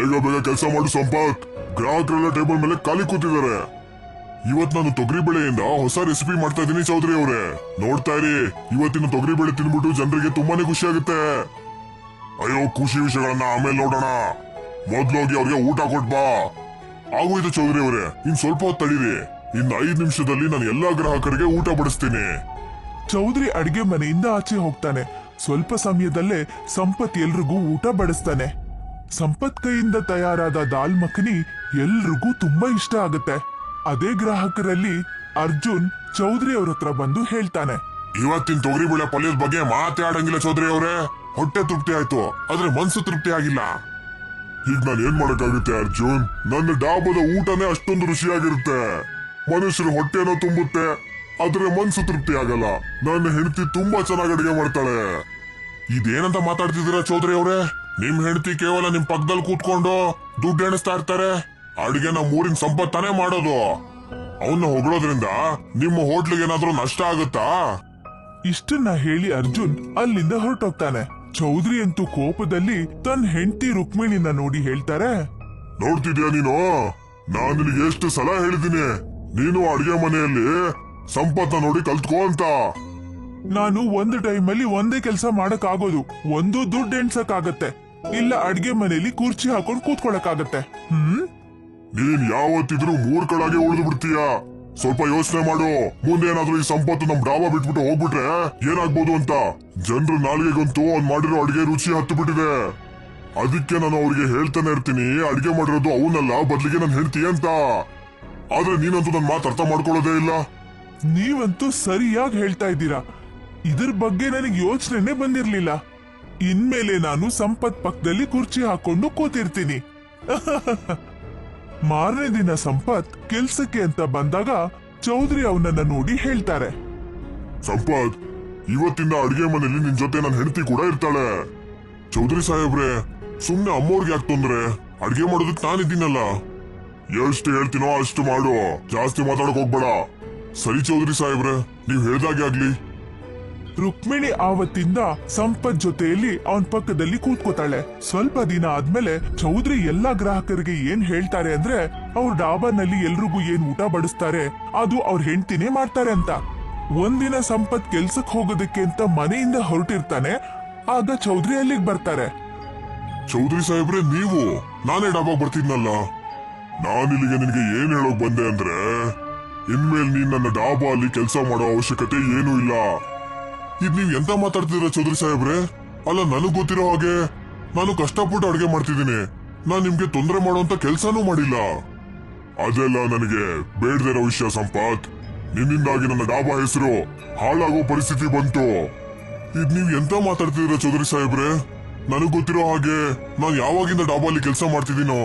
ಬೇಗ ಬೇಗ ಕೆಲಸ ಮಾಡು ಸಂಪತ್. ಗ್ರಾಹಕರೆಲ್ಲ ಟೇಬಲ್ ಮೇಲೆ ಖಾಲಿ ಕೂತಿದ್ದಾರೆ. ಇವತ್ ನಾನು ತೊಗರಿ ಬೆಳೆಯಿಂದ ಹೊಸ ರೆಸಿಪಿ ಮಾಡ್ತಾ ಇದೀನಿ ಚೌಧರಿ ಅವರೇ. ನೋಡ್ತಾ ಇರಿ, ಇವತ್ತಿನ ತೊಗರಿ ಬೆಳೆ ತಿನ್ಬಿಟ್ಟು ಜನರಿಗೆ ತುಂಬಾನೇ ಖುಷಿ ಆಗುತ್ತೆ. ಅಯ್ಯೋ, ಖುಷಿ ವಿಷಯಗಳನ್ನ ಆಮೇಲೆ ನೋಡೋಣ. ಮೊದ್ಲೋಗಿ ಅವ್ರಿಗೆ ಊಟ ಕೊಟ್ಬಾ ಆಗೋಯ್ತು ಚೌಧರಿ ಅವರೇ, ಇನ್ ಸ್ವಲ್ಪ ಹೊತ್ತು ತಡೀರಿ. ಇನ್ ಐದ್ ನಿಮಿಷದಲ್ಲಿ ನಾನು ಎಲ್ಲಾ ಗ್ರಾಹಕರಿಗೆ ಊಟ ಬಡಿಸ್ತೀನಿ. ಚೌಧರಿ ಅಡಿಗೆ ಮನೆಯಿಂದ ಆಚೆ ಹೋಗ್ತಾನೆ. ಸ್ವಲ್ಪ ಸಮಯದಲ್ಲೇ ಸಂಪತ್ ಎಲ್ರಿಗೂ ಊಟ ಬಡಿಸ್ತಾನೆ. ಸಂಪತ್ ಕೈಯಿಂದ ತಯಾರಾದ ದಾಲ್ ಮಖನಿ ಎಲ್ರಿಗೂ ತುಂಬಾ ಇಷ್ಟ ಆಗುತ್ತೆ. ಅದೇ ಗ್ರಾಹಕರಲ್ಲಿ ಅರ್ಜುನ್ ಚೌಧರಿ ಅವ್ರ ಹತ್ರ ಬಂದು ಹೇಳ್ತಾನೆ. ಇವತ್ತಿನ ತೊಗರಿ ಬೆಳೆ ಪಲ್ಯದ ಬಗ್ಗೆ ಮಾತಾಡಂಗಿಲ್ಲ ಚೌಧರಿ ಅವರೇ. ಹೊಟ್ಟೆ ತೃಪ್ತಿ ಆಯ್ತು, ಆದ್ರೆ ಮನ್ಸು ತೃಪ್ತಿ ಆಗಿಲ್ಲ. ಈಗ ನಾನು ಏನ್ ಮಾಡಕ್ಕಾಗುತ್ತೆ ಅರ್ಜುನ್? ನನ್ನ ಡಾಬದ ಊಟನೇ ಅಷ್ಟೊಂದು ರುಚಿಯಾಗಿರುತ್ತೆ. ಮನುಷ್ಯರ ಹೊಟ್ಟೆನೋ ತುಂಬುತ್ತೆ, ಆದ್ರೆ ಮನ್ಸು ತೃಪ್ತಿ ಆಗಲ್ಲ. ನನ್ನ ಹೆಂಡತಿ ತುಂಬಾ ಚೆನ್ನಾಗಿ ಅಡುಗೆ ಮಾಡ್ತಾಳೆ. ಇದೇನಂತ ಮಾತಾಡ್ತಿದ್ದೀರಾ ಚೌಧರಿ ಅವರೇ? ನಿಮ್ ಹೆಂಡತಿ ಕೇವಲ ನಿಮ್ ಪಕ್ಕದಲ್ಲಿ ಕೂತ್ಕೊಂಡು ದುಡ್ಡು ಎಣಿಸ್ತಾ ಇರ್ತಾರೆ. ಅಡುಗೆ ನಮ್ಮ ಊರಿನ ಸಂಪತ್ತಾನೇ ಮಾಡೋದು. ಅವನ್ನ ಹೊಗಳೋದ್ರಿಂದ ನಿಮ್ಮ ಹೋಟ್ಲಿಗೆ ಏನಾದ್ರೂ ನಷ್ಟ ಆಗುತ್ತಾ? ಇಷ್ಟನ್ನ ಹೇಳಿ ಅರ್ಜುನ್ ಅಲ್ಲಿಂದ ಹೊರಟೋಗ್ತಾನೆ. ಚೌಧರಿ ಅಂತೂ ಕೋಪದಲ್ಲಿ ತನ್ನ ಹೆಂಡತಿ ರುಕ್ಮಿಣಿನ ನೋಡಿ ಹೇಳ್ತಾರೆ ನೋಡ್ತಿದ್ಯಾ ನೀನು? ನಾನು ನಿನಗೆ ಎಷ್ಟು ಸಲ ಹೇಳಿದ್ದೀನಿ. ನೀನು ಅಡಿಗೆ ಮನೆಯಲ್ಲಿ ಸಂಪತ್ತ ನೋಡಿ ಕಲ್ತ್ಕೋ ಅಂತ. ನಾನು ಒಂದು ಟೈಮಲ್ಲಿ ಒಂದೇ ಕೆಲಸ ಮಾಡಕ್ ಆಗೋದು ಒಂದು ದುಡ್ಡು ಎಣ್ಸಕ್ಕಾಗತ್ತೆ. ಇಲ್ಲ ಅಡ್ಗೆ ಮನೆಯಲ್ಲಿ ಕುರ್ಚಿ ಹಾಕೊಂಡು ಕೂತ್ಕೊಳಕ್ಕಾಗತ್ತೆ. ಹ್ಮ್? ನೀನ್ ಯಾವತ್ತಿದ್ರೂ ಮೂರ್ಖಳಾಗಿ ಉಳಿದು ಬಿಡ್ತೀಯ? ಸ್ವಲ್ಪ ಯೋಚನೆ ಮಾಡು. ಮುಂದೆ ಏನಾದ್ರು ಈ ಸಂಪತ್ತು ನಮ್ ಡಾಬಾ ಬಿಟ್ಬಿಟ್ಟು ಹೋಗ್ಬಿಟ್ರೆ ಏನಾಗ್ಬೋದು ಅಂತ? ಜನರ ನಾಲ್ಗೆಗಂತೂ ಅವ್ನ್ ಮಾಡಿರೋ ಅಡಿಗೆ ರುಚಿ ಹತ್ತು ಬಿಟ್ಟಿದೆ ಅದಕ್ಕೆ ನಾನು ಅವ್ರಿಗೆ ಹೇಳ್ತಾನೆ ಇರ್ತೀನಿ. ಅಡಿಗೆ ಮಾಡಿರೋದು ಅವನಲ್ಲ ಬದ್ಲಿಗೆ ನಾನು ಹೇಳ್ತೀಯ ಅಂತ. ಆದ್ರೆ ನೀನಂತೂ ನನ್ ಮಾತು ಅರ್ಥ ಮಾಡ್ಕೊಳ್ಳೋದೇ ಇಲ್ಲ. ನೀವಂತೂ ಸರಿಯಾಗಿ ಹೇಳ್ತಾ ಇದ್ದೀರಾ. ಇದ್ರ ಬಗ್ಗೆ ನನಗೆ ಯೋಚನೆನೇ ಬಂದಿರ್ಲಿಲ್ಲ. ಇನ್ಮೇಲೆ ನಾನು ಸಂಪತ್ ಪಕ್ಕದಲ್ಲಿ ಕುರ್ಚಿ ಹಾಕೊಂಡು ಕೂತಿರ್ತೀನಿ. ಮಾರನೇ ದಿನ ಸಂಪತ್ ಕೆಲ್ಸಕ್ಕೆ ಅಂತ ಬಂದಾಗ ಚೌಧರಿ ಅವನನ್ನ ನೋಡಿ ಹೇಳ್ತಾರೆ. ಸಂಪತ್, ಇವತ್ತಿಂದ ಅಡಿಗೆ ಮನೆಯಲ್ಲಿ ನಿನ್ ಜೊತೆ ನನ್ನ ಹೆಂಡತಿ ಕೂಡ ಇರ್ತಾಳೆ. ಚೌಧರಿ ಸಾಹೇಬ್ರೆ, ಸುಮ್ನೆ ಅಮ್ಮೋರ್ಗೆ ಯಾಕೆ ತೊಂದ್ರೆ? ಅಡಿಗೆ ಮಾಡೋದಕ್ಕೆ ನಾನಿದ್ದೀನಲ್ಲ ಎಷ್ಟು ಹೇಳ್ತೀನೋ ಅಷ್ಟು ಮಾಡು. ಜಾಸ್ತಿ ಮಾತಾಡಕ್ ಹೋಗ್ಬೇಡ. ಸರಿ ಚೌಧರಿ ಸಾಹೇಬ್ರೆ, ನೀವ್ ಹೇಳ್ದಾಗೆ ಆಗ್ಲಿ. ರುಕ್ಮಿಣಿ ಆವತ್ತಿಂದ ಸಂಪತ್ ಜೊತೆಯಲ್ಲಿ ಅವನ್ ಪಕ್ಕದಲ್ಲಿ ಕೂತ್ಕೋತಾಳೆ. ಸ್ವಲ್ಪ ದಿನ ಆದ್ಮೇಲೆ ಚೌಧರಿ ಎಲ್ಲಾ ಗ್ರಾಹಕರಿಗೆ ಏನ್ ಹೇಳ್ತಾರೆ ಅಂದ್ರೆ, ಅವ್ರ ಡಾಬಾನಲ್ಲಿ ಎಲ್ರಿಗೂ ಏನ್ ಊಟ ಬಡಿಸ್ತಾರೆ, ಅದು ಅವ್ರ ಹೆಂಡ್ತಿನೇ ಮಾಡ್ತಾರೆ ಅಂತ. ಒಂದಿನ ಸಂಪತ್ ಕೆಲ್ಸಕ್ ಹೋಗೋದಕ್ಕೆ ಅಂತ ಮನೆಯಿಂದ ಹೊರಟಿರ್ತಾನೆ, ಆಗ ಚೌಧರಿ ಅಲ್ಲಿಗೆ ಬರ್ತಾರೆ. ಚೌಧರಿ ಸಾಹೇಬ್ರೆ, ನೀವು, ನಾನೇ ಡಾಬಾಗ್ ಬರ್ತಿದ್ನಲ್ಲ. ನಾನಿಲ್ಲಿಗೆ ನಿನಗೆ ಏನ್ ಹೇಳೋಕ್ ಬಂದೆ ಅಂದ್ರೆ, ಇನ್ಮೇಲೆ ನೀನ್ ನನ್ನ ಡಾಬಾ ಅಲ್ಲಿ ಕೆಲಸ ಮಾಡೋ ಅವಶ್ಯಕತೆ ಏನೂ ಇಲ್ಲ. ಇದ್ ನೀವ್ ಎಂತ ಮಾತಾಡ್ತಿದ್ರ ಚೌಧರಿ ಸಾಹೇಬ್ರೆ? ಅಲ್ಲ, ನನಗ್ ಗೊತ್ತಿರೋ ಹಾಗೆ ನಾನು ಕಷ್ಟಪಟ್ಟು ಅಡ್ಗೆ ಮಾಡ್ತಿದ್ದೀನಿ. ನಾನ್ ನಿಮ್ಗೆ ತೊಂದರೆ ಮಾಡುವಂತ ಕೆಲ್ಸಾನೂ ಮಾಡಿಲ್ಲ. ಅದೆಲ್ಲ ನನಗೆ ಬೇಡದಿರೋ ವಿಷಯ ಸಂಪಾತ್. ನಿನ್ನಿಂದಾಗಿ ನನ್ನ ಡಾಬಾ ಹೆಸರು ಹಾಳಾಗೋ ಪರಿಸ್ಥಿತಿ ಬಂತು. ಇದ್ ನೀವ್ ಎಂತ ಮಾತಾಡ್ತಿದ್ರ ಚೌಧರಿ ಸಾಹೇಬ್ರೆ? ನನಗ್ ಗೊತ್ತಿರೋ ಹಾಗೆ ನಾನ್ ಯಾವಾಗಿಂದ ಡಾಬಾಲಿ ಕೆಲಸ ಮಾಡ್ತಿದ್ದೀನೋ,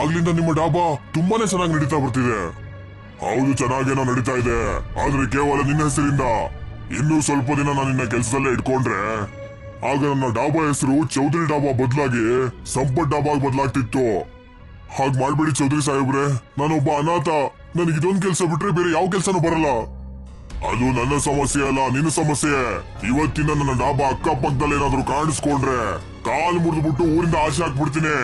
ಆಗ್ಲಿಂದ ನಿಮ್ಮ ಡಾಬಾ ತುಂಬಾನೇ ಚೆನ್ನಾಗಿ ನಡೀತಾ ಬರ್ತಿದೆ. ಹೌದು, ಚೆನ್ನಾಗೇನೋ ನಡೀತಾ ಇದೆ. ಆದ್ರೆ ಕೇವಲ ನಿನ್ನ ಹೆಸರಿಂದ ಇನ್ನೂ ಸ್ವಲ್ಪ ದಿನ ನಾನು ನಿನ್ನ ಕೆಲಸದಲ್ಲೇ ಇಟ್ಕೊಂಡ್ರೆ, ಆಗ ನನ್ನ ಡಾಬಾ ಹೆಸರು ಚೌಧರಿ ಡಾಬಾ ಬದಲಾಗಿ ಸಂಪತ್ ಡಾಬಾಗ್ ಬದಲಾಗ್ತಿತ್ತು. ಹಾಗ್ ಮಾಡ್ಬೇಡಿ ಚೌಧರಿ ಸಾಹೇಬ್ರೆ, ನಾನೊಬ್ಬ ಅನಾಥ, ನನಗೆ ಇದೊಂದ್ ಕೆಲಸ ಬಿಟ್ರೆ ಬೇರೆ ಯಾವ ಕೆಲ್ಸನೂ ಬರಲ್ಲ. ಅದು ನನ್ನ ಸಮಸ್ಯೆ ಅಲ್ಲ, ನಿನ್ನ ಸಮಸ್ಯೆ. ಇವತ್ತಿನ ನನ್ನ ಡಾಬಾ ಅಕ್ಕಪಕ್ಕದಲ್ಲಿ ಏನಾದ್ರು ಕಾಣಿಸ್ಕೊಂಡ್ರೆ, ಕಾಲು ಮುರಿದ್ಬಿಟ್ಟು ಊರಿಂದ ಆಸೆ ಹಾಕ್ಬಿಡ್ತೀನಿ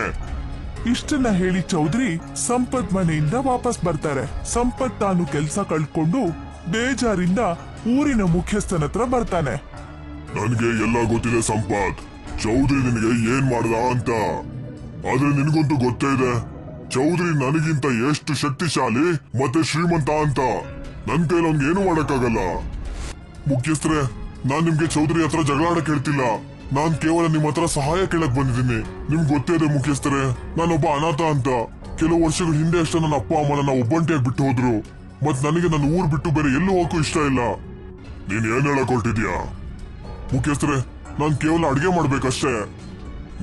ಇಷ್ಟನ್ನ ಹೇಳಿ ಚೌಧರಿ ಸಂಪತ್ ಮನೆಯಿಂದ ವಾಪಸ್ ಬರ್ತಾರೆ. ಸಂಪತ್ ತಾನು ಕೆಲಸ ಕಳ್ಕೊಂಡು ಬೇಜಾರಿಂದ ಊರಿನ ಮುಖ್ಯಸ್ಥನ ಹತ್ರ ಬರ್ತಾನೆ. ನನ್ಗೆ ಎಲ್ಲ ಗೊತ್ತಿದೆ ಸಂಪತ್ ಚೌಧರಿ ನಿನಗೆ ಏನ್ ಮಾಡ್ದ ಅಂತ. ಆದ್ರೆ ನಿನಗಂತೂ ಗೊತ್ತೇ ಇದೆ. ಚೌಧರಿ ನನಗಿಂತ ಎಷ್ಟು ಶಕ್ತಿಶಾಲಿ ಮತ್ತೆ ಶ್ರೀಮಂತ ಅಂತ. ನನ್ ಕೈಲಿ ಅವ್ನ್ಗೆ ಏನು ಮಾಡಕ್ಕಾಗಲ್ಲ. ಮುಖ್ಯಸ್ಥರೇ, ನಾನ್ ನಿಮ್ಗೆ ಚೌಧರಿ ಹತ್ರ ಜಗಳಾಡಕ್ ಹೇಳ್ತಿಲ್ಲ. ನಾನ್ ಕೇವಲ ನಿಮ್ ಹತ್ರ ಸಹಾಯ ಕೇಳಕ್ ಬಂದಿದ್ದೀನಿ. ನಿಮ್ಗೆ ಗೊತ್ತೇ ಇದೆ ಮುಖ್ಯಸ್ಥರೇ, ನಾನೊಬ್ಬ ಅನಾಥ ಅಂತ. ಕೆಲವು ವರ್ಷಗಳ ಹಿಂದೆ ಅಷ್ಟೇ ನನ್ನ ಅಪ್ಪ ಅಮ್ಮ ನನ್ನ ಒಬ್ಬಂಟಿಯಾಗಿ ಬಿಟ್ಟು ಹೋದ್ರು. ಮತ್ ನನಗೆ ನನ್ನ ಊರ್ ಬಿಟ್ಟು ಬೇರೆ ಎಲ್ಲೂ ಹೋಗಕ್ಕೂ ಇಷ್ಟ ಇಲ್ಲ. ನೀನ್ ಏನ್ ಹೇಳಕ್ ಹೊರಟಿದ್ಯಾ ಮುಖ್ಯಸ್ಥರೇ, ನಾನು ಕೇವಲ ಅಡಿಗೆ ಮಾಡ್ಬೇಕಷ್ಟೇ.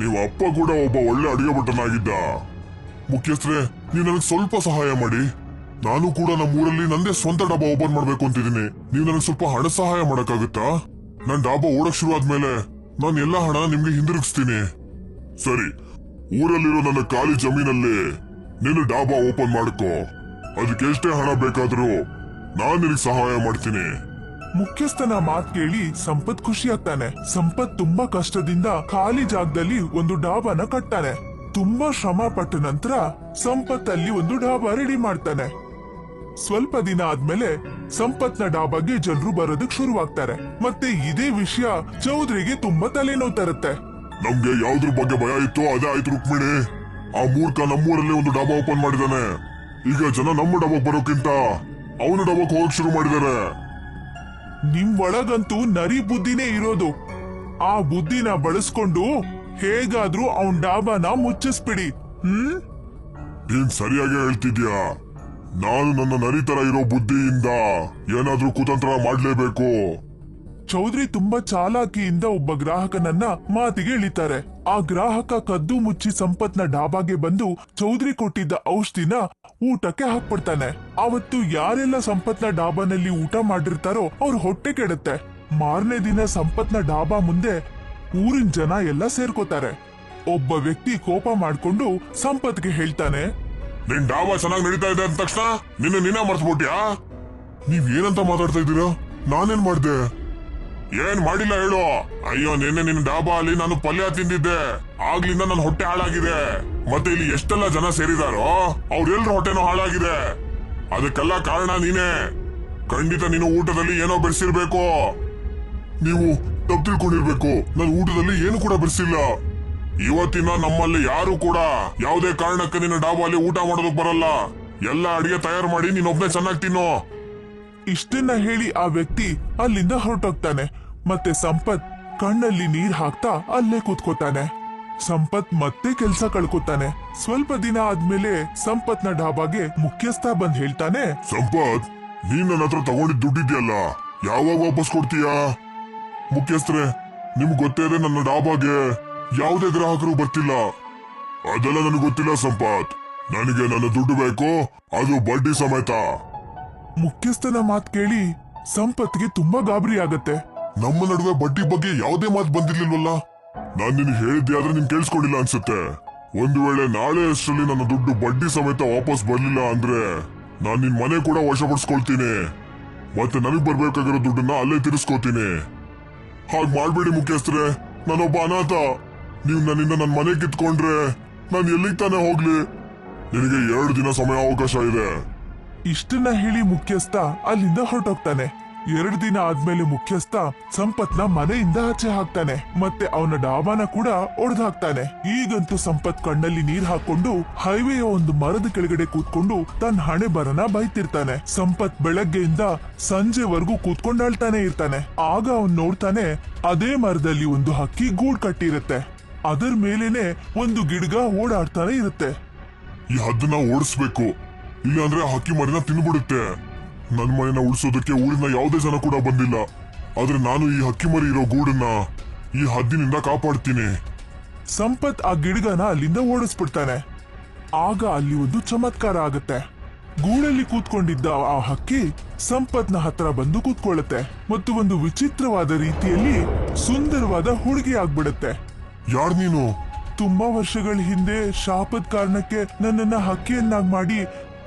ನೀವು ಅಪ್ಪ ಕೂಡ ಒಬ್ಬ ಒಳ್ಳೆ ಅಡಿಗೆ ಭಟ್ಟನಾಗಿದ್ದ. ಮುಖ್ಯಸ್ಥರೇ ನೀವು ನನಗೆ ಸ್ವಲ್ಪ ಸಹಾಯ ಮಾಡಿ. ನಾನು ಕೂಡ ನಮ್ಮ ಊರಲ್ಲಿ ನಂದೇ ಸ್ವಂತ ಡಾಬಾ ಓಪನ್ ಮಾಡ್ಬೇಕು ಅಂತಿದ್ದೀನಿ. ನೀವು ನನಗೆ ಸ್ವಲ್ಪ ಹಣ ಸಹಾಯ ಮಾಡಕ್ಕಾಗುತ್ತಾ? ನನ್ನ ಡಾಬಾ ಓಡಕ್ ಶುರು ಆದ್ಮೇಲೆ ನಾನು ಎಲ್ಲ ಹಣ ನಿಮ್ಗೆ ಹಿಂದಿರುಗಿಸ್ತೀನಿ. ಸರಿ, ಊರಲ್ಲಿರೋ ನನ್ನ ಖಾಲಿ ಜಮೀನಲ್ಲಿ ನೀನು ಡಾಬಾ ಓಪನ್ ಮಾಡ್ಕೋ. ಅದಕ್ಕೆ ಎಷ್ಟೇ ಹಣ ಬೇಕಾದ್ರೂ ನಾನ್ ನಿನಗೆ ಸಹಾಯ ಮಾಡ್ತೀನಿ. ಮುಖ್ಯಸ್ಥನ ಮಾತ್ ಕೇಳಿ ಸಂಪತ್ ಖುಷಿ ಆಗ್ತಾನೆ. ಸಂಪತ್ ತುಂಬಾ ಕಷ್ಟದಿಂದ ಖಾಲಿ ಜಾಗದಲ್ಲಿ ಒಂದು ಡಾಬಾನ ಕಟ್ತಾನೆ. ತುಂಬಾ ಶ್ರಮ ಪಟ್ಟ ನಂತರ ಸಂಪತ್ ಅಲ್ಲಿ ಒಂದು ಡಾಬಾ ರೆಡಿ ಮಾಡ್ತಾನೆ. ಸ್ವಲ್ಪ ದಿನ ಆದ್ಮೇಲೆ ಸಂಪತ್ನ ಡಾಬಾಗೆ ಜನರು ಬರೋದಕ್ ಶುರುವಾಗ್ತಾರೆ. ಮತ್ತೆ ಇದೇ ವಿಷಯ ಚೌಧರಿಗೆ ತುಂಬಾ ತಲೆನೋವು ತರುತ್ತೆ. ನಮ್ಗೆ ಯಾವ್ದ್ರ ಬಗ್ಗೆ ಭಯ ಇತ್ತು ಅದೇ ಆಯ್ತು ರುಕ್ಮಿಣಿ. ಆ ಮೂರ್ಖ ನಮ್ಮೂರಲ್ಲೇ ಒಂದು ಡಾಬಾ ಓಪನ್ ಮಾಡಿದಾನೆ. ಈಗ ಜನ ನಮ್ಮ ಡಬಕ್ ಬರೋಕ್ಕಿಂತ ಅವನ ಡಬಕ್ ಹೋಗಕ್ ಶುರು ಮಾಡಿದಾರೆ ನಿಮ್ ಒಳಗಂತೂ ನರಿ ಬುದ್ಧಿನೇ ಇರೋದು. ಆ ಬುದ್ಧಿನ ಬಳಸ್ಕೊಂಡು ಹೇಗಾದ್ರೂ ಅವನ್ ಡಾಬಾನ ಮುಚ್ಚಿಸ್ಬಿಡಿ. ಹ್ಮ್? ನೀನ್ ಸರಿಯಾಗಿ ಹೇಳ್ತಿದ್ಯಾ? ನಾನು ನನ್ನ ನರಿ ತರ ಇರೋ ಬುದ್ಧಿಯಿಂದ ಏನಾದ್ರೂ ಕುತಂತ್ರ ಮಾಡ್ಲೇಬೇಕು. ಚೌಧರಿ ತುಂಬಾ ಚಾಲಾಕಿಯಿಂದ ಒಬ್ಬ ಗ್ರಾಹಕನನ್ನ ಮಾತಿಗೆ ಇಳಿತಾರೆ. ಆ ಗ್ರಾಹಕ ಕದ್ದು ಮುಚ್ಚಿ ಸಂಪತ್ನ ಡಾಬಾಗೆ ಬಂದು ಚೌಧರಿ ಕೊಟ್ಟಿದ್ದ ಔಷಧಿನ ಊಟಕ್ಕೆ ಹಾಕ್ಬಿಡ್ತಾನೆ. ಅವತ್ತು ಯಾರೆಲ್ಲ ಸಂಪತ್ನ ಡಾಬಾನಲ್ಲಿ ಊಟ ಮಾಡಿರ್ತಾರೋ ಅವ್ರ ಹೊಟ್ಟೆ ಕೆಡುತ್ತೆ. ಮಾರನೇ ದಿನ ಸಂಪತ್ನ ಡಾಬಾ ಮುಂದೆ ಊರಿನ ಜನ ಎಲ್ಲ ಸೇರ್ಕೋತಾರೆ. ಒಬ್ಬ ವ್ಯಕ್ತಿ ಕೋಪ ಮಾಡ್ಕೊಂಡು ಸಂಪತ್ಗೆ ಹೇಳ್ತಾನೆ, ನಿನ್ ಡಾಬಾ ಚೆನ್ನಾಗಿ ನಡೀತಾ ಇದೆ ಅಂದ ತಕ್ಷಣ ನಿನ್ನ ನಿನ್ನ ಮರ್ತ್ಬಿಟ್ಯಾ? ನೀವ್ ಏನಂತ ಮಾತಾಡ್ತಾ ಇದ್ದೀರಾ? ನಾನೇನ್ ಮಾಡ್ದೆ? ಏನ್ ಮಾಡಿಲ್ಲ ಹೇಳು. ಅಯ್ಯೋ, ನಿನ್ನೆ ನಿನ್ನ ಡಾಬಾ ಅಲ್ಲಿ ನಾನು ಪಲ್ಯ ತಿಂದಿದ್ದೆ. ಆಗ್ಲಿಂದ ನನ್ನ ಹೊಟ್ಟೆ ಹಾಳಾಗಿದೆ. ಮತ್ತೆ ಇಲ್ಲಿ ಎಷ್ಟೆಲ್ಲ ಜನ ಸೇರಿದಾರೋ, ಅವ್ರೆಲ್ರ ಹೊಟ್ಟೆನೂ ಹಾಳಾಗಿದೆ. ಅದಕ್ಕೆಲ್ಲ ಕಾರಣ ನೀನೇ. ಖಂಡಿತ ನೀನು ಊಟದಲ್ಲಿ ಏನೋ ಬೆರೆಸಿರ್ಬೇಕು. ನೀವು ತಪ್ಪು ತಿಳ್ಕೊಂಡಿರ್ಬೇಕು. ನಾನು ಊಟದಲ್ಲಿ ಏನು ಕೂಡ ಬೆರೆಸಿಲ್ಲ. ಇವತ್ತಿನ ನಮ್ಮಲ್ಲಿ ಯಾರು ಕೂಡ ಯಾವುದೇ ಕಾರಣಕ್ಕೆ ನಿನ್ನ ಡಾಬಾ ಅಲ್ಲಿ ಊಟ ಮಾಡೋದಕ್ ಬರಲ್ಲ. ಎಲ್ಲ ಅಡಿಗೆ ತಯಾರು ಮಾಡಿ ನೀನೊಬ್ನೇ ಚೆನ್ನಾಗಿ ತಿನ್ನೋ. ಇಷ್ಟನ್ನ ಹೇಳಿ ಆ ವ್ಯಕ್ತಿ ಅಲ್ಲಿಂದ ಹೊರಟೋಗ್ತಾನೆ. ಮತ್ತೆ ಸಂಪತ್ ಕಣ್ಣಲ್ಲಿ ನೀರ್ ಹಾಕ್ತಾ ಅಲ್ಲೇ ಕೂತ್ಕೋತಾನೆ ಸಂಪತ್ ಮತ್ತೆ ಕೆಲ್ಸ ಕಳ್ಕೊತಾನೆ. ಸ್ವಲ್ಪ ದಿನ ಆದ್ಮೇಲೆ ಸಂಪತ್ನ ಡಾಬಾಗೆ ಮುಖ್ಯಸ್ಥ ಬಂದ್ ಹೇಳ್ತಾನೆ, ಸಂಪತ್, ನೀನ್ ನನ್ನ ಹತ್ರ ತಗೊಂಡಿದ್ ದುಡ್ಡಿದ್ಯಲ್ಲ, ಯಾವಾಗ ವಾಪಸ್ ಕೊಡ್ತೀಯಾ? ಮುಖ್ಯಸ್ಥರೇ, ನಿಮ್ಗೆ ಗೊತ್ತೇ ಇದೆ ನನ್ನ ಡಾಬಾಗೆ ಯಾವುದೇ ಗ್ರಾಹಕರು ಬರ್ತಿಲ್ಲ. ಅದೆಲ್ಲ ನನಗೆ ಗೊತ್ತಿಲ್ಲ ಸಂಪತ್. ನನಗೆ ನನ್ನ ದುಡ್ಡು ಬೇಕು, ಅದು ಬಡ್ಡಿ ಸಮೇತ. ಮುಖ್ಯಸ್ಥನ ಮಾತು ಕೇಳಿ ಸಂಪತ್ಗೆ ತುಂಬಾ ಗಾಬರಿ ಆಗತ್ತೆ. ನಮ್ಮ ನಡುವೆ ಬಡ್ಡಿ ಬಗ್ಗೆ ಯಾವುದೇ ಮಾತು ಬಂದಿರ್ಲಿಲ್ವಲ್ಲ? ನಾನ್ ನಿನ್ ಹೇಳಿದ್ದೆ ಆದ್ರೆ ನಿನ್ ಕೇಳಿಸ್ಕೊಂಡಿಲ್ಲ ಅನ್ಸುತ್ತೆ. ಒಂದು ವೇಳೆ ನಾಳೆ ಅಷ್ಟರಲ್ಲಿ ನನ್ನ ದುಡ್ಡು ಬಡ್ಡಿ ಸಮೇತ ವಾಪಸ್ ಬರ್ಲಿಲ್ಲ ಅಂದ್ರೆ ನಾನ್ ನಿನ್ ಮನೆ ಕೂಡ ವಶಪಡಿಸ್ಕೊಳ್ತೀನಿ. ಮತ್ತೆ ನನಗ್ ಬರ್ಬೇಕಾಗಿರೋ ದುಡ್ಡನ್ನ ಅಲ್ಲೇ ತಿರ್ಸ್ಕೊತೀನಿ. ಹಾಗ್ ಮಾಡ್ಬೇಡಿ ಮುಖ್ಯಸ್ಥರೇ, ನಾನೊಬ್ಬ ಅನಾಥ. ನೀವು ನನ್ನಿಂದ ನನ್ನ ಮನೆ ಕಿತ್ಕೊಂಡ್ರೆ ನಾನು ಎಲ್ಲಿಗೆ ತಾನೇ ಹೋಗ್ಲಿ? ನಿನಗೆ ಎರಡು ದಿನ ಸಮಯ ಅವಕಾಶ ಇದೆ. ಇಷ್ಟನ್ನ ಹೇಳಿ ಮುಖ್ಯಸ್ಥ ಅಲ್ಲಿಂದ ಹೊರಟೋಗ್ತಾನೆ. ಎರಡು ದಿನ ಆದ್ಮೇಲೆ ಮುಖ್ಯಸ್ಥ ಸಂಪತ್ನ ಮನೆಯಿಂದ ಆಚೆ ಹಾಕ್ತಾನೆ. ಮತ್ತೆ ಅವನ ಡಾಬಾನ ಕೂಡ ಹಾಕ್ತಾನೆ ಈಗಂತೂ ಸಂಪತ್ ಕಣ್ಣಲ್ಲಿ ನೀರ್ ಹಾಕೊಂಡು ಹೈವೇಯ ಒಂದು ಮರದ ಕೆಳಗಡೆ ಕೂತ್ಕೊಂಡು ತನ್ನ ಹಣೆ ಬರನ ಬೈತಿರ್ತಾನೆ. ಸಂಪತ್ ಬೆಳಗ್ಗೆಯಿಂದ ಸಂಜೆವರೆಗೂ ಕೂತ್ಕೊಂಡಾಳ್ತಾನೆ ಇರ್ತಾನೆ. ಆಗ ಅವನ್ ನೋಡ್ತಾನೆ ಅದೇ ಮರದಲ್ಲಿ ಒಂದು ಹಕ್ಕಿ ಗೂಡ್ ಕಟ್ಟಿರುತ್ತೆ. ಅದರ ಮೇಲೇನೆ ಒಂದು ಗಿಡ್ಗ ಓಡಾಡ್ತಾನೆ ಇರುತ್ತೆ. ಈ ಹದ್ದನ್ನ ಓಡಿಸ್ಬೇಕು. ಇಲ್ಲಾಂದ್ರೆ ಆ ಹಕ್ಕಿ ಮರಿನ ತಿನ್ಬಿಡುತ್ತೆ. ನನ್ ಮನೆನ ಉಳಿಸೋದಕ್ಕೆ ಊರಿನ ಯಾವುದೇ ಜನ ಕೂಡ ಬಂದಿಲ್ಲ. ಆದ್ರೆ ನಾನು ಈ ಹಕ್ಕಿ ಮರಿ ಇರೋ ಗೂಡನ್ನ ಈ ಹದ್ದಿನಿಂದ ಕಾಪಾಡ್ತೀನಿ. ಸಂಪತ್ ಆ ಗಿಡಗನ ಅಲ್ಲಿಂದ ಓಡಿಸ್ಬಿಡ್ತಾನೆ. ಆಗ ಅಲ್ಲಿ ಒಂದು ಚಮತ್ಕಾರ ಆಗುತ್ತೆ. ಗೂಡಲ್ಲಿ ಕೂತ್ಕೊಂಡಿದ್ದ ಆ ಹಕ್ಕಿ ಸಂಪತ್ನ ಹತ್ರ ಬಂದು ಕೂತ್ಕೊಳ್ಳುತ್ತೆ. ಮತ್ತು ಒಂದು ವಿಚಿತ್ರವಾದ ರೀತಿಯಲ್ಲಿ ಸುಂದರವಾದ ಹುಡುಗಿ ಆಗ್ಬಿಡುತ್ತೆ. ಯಾರ್ ನೀನು? ತುಂಬಾ ವರ್ಷಗಳ ಹಿಂದೆ ಶಾಪದ ಕಾರಣಕ್ಕೆ ನನ್ನನ್ನ ಹಕ್ಕಿಯನ್ನಾಗಿ ಮಾಡಿ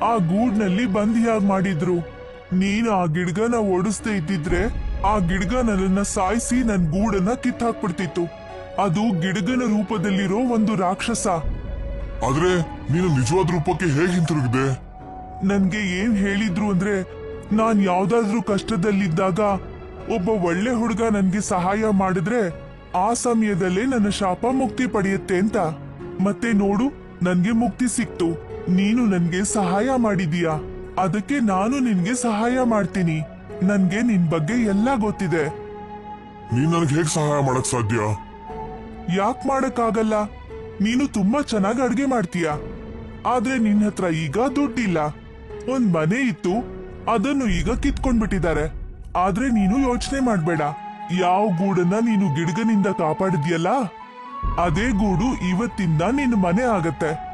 ಆ ಗೂಡ್ನಲ್ಲಿ ಬಂಧಿಯಾಗಿ ಮಾಡಿದ್ರು. ನೀನು ಆ ಗಿಡ್ಗನ ಓಡಿಸ್ದೇ ಇದ್ದಿದ್ರೆ ಆ ಗಿಡ್ಗ ನನ್ನನ್ನ ಸಾಯಿಸಿ ನನ್ ಗೂಡನ್ನ ಕಿತ್ತಾಕ್ಬಿಡ್ತಿತ್ತು. ಅದು ಗಿಡಗನ ರೂಪದಲ್ಲಿರೋ ಒಂದು ರಾಕ್ಷಸ. ಆದ್ರೆ ನೀನು ನಿಜವಾದ ರೂಪಕ್ಕೆ ಹೇಗೆ ಹಿಂತಿರುಗಿದೆ ನನ್ಗೆ ಏನ್ ಹೇಳಿದ್ರು ಅಂದ್ರೆ ನಾನ್ ಯಾವ್ದಾದ್ರೂ ಕಷ್ಟದಲ್ಲಿದ್ದಾಗ ಒಬ್ಬ ಒಳ್ಳೆ ಹುಡುಗ ನನ್ಗೆ ಸಹಾಯ ಮಾಡಿದ್ರೆ ಆ ಸಮಯದಲ್ಲೇ ನನ್ನ ಶಾಪ ಮುಕ್ತಿ ಪಡೆಯುತ್ತೆ ಅಂತ. ಮತ್ತೆ ನೋಡು ನನ್ಗೆ ಮುಕ್ತಿ ಸಿಕ್ತು. ನೀನು ನನ್ಗೆ ಸಹಾಯ ಮಾಡಿದೀಯ? ಅದಕ್ಕೆ ನಾನು ನಿನ್ಗೆ ಸಹಾಯ ಮಾಡ್ತೀನಿ. ನನ್ಗೆ ನಿನ್ ಬಗ್ಗೆ ಎಲ್ಲ ಗೊತ್ತಿದೆ. ನೀನ್ ನನಗೆ ಹೇಗ್ ಸಹಾಯ ಮಾಡಕ್ ಸಾಧ್ಯ? ಯಾಕ್ ಮಾಡಕ್ಕಾಗಲ್ಲ? ನೀನು ತುಂಬಾ ಚೆನ್ನಾಗಿ ಅಡ್ಗೆ ಮಾಡ್ತೀಯ? ಆದ್ರೆ ನಿನ್ ಹತ್ರ ಈಗ ದುಡ್ಡಿಲ್ಲ. ಒಂದ್ ಮನೆ ಇತ್ತು ಅದನ್ನು ಈಗ ಕಿತ್ಕೊಂಡ್ಬಿಟ್ಟಿದ್ದಾರೆ. ಆದ್ರೆ ನೀನು ಯೋಚನೆ ಮಾಡ್ಬೇಡ. ಯಾವ ಗೂಡನ್ನ ನೀನು ಗಿಡಗನಿಂದ ಕಾಪಾಡಿದ್ಯಲ್ಲ? ಅದೇ ಗೂಡು ಇವತ್ತಿಂದ ನಿನ್ನ ಮನೆ ಆಗತ್ತೆ.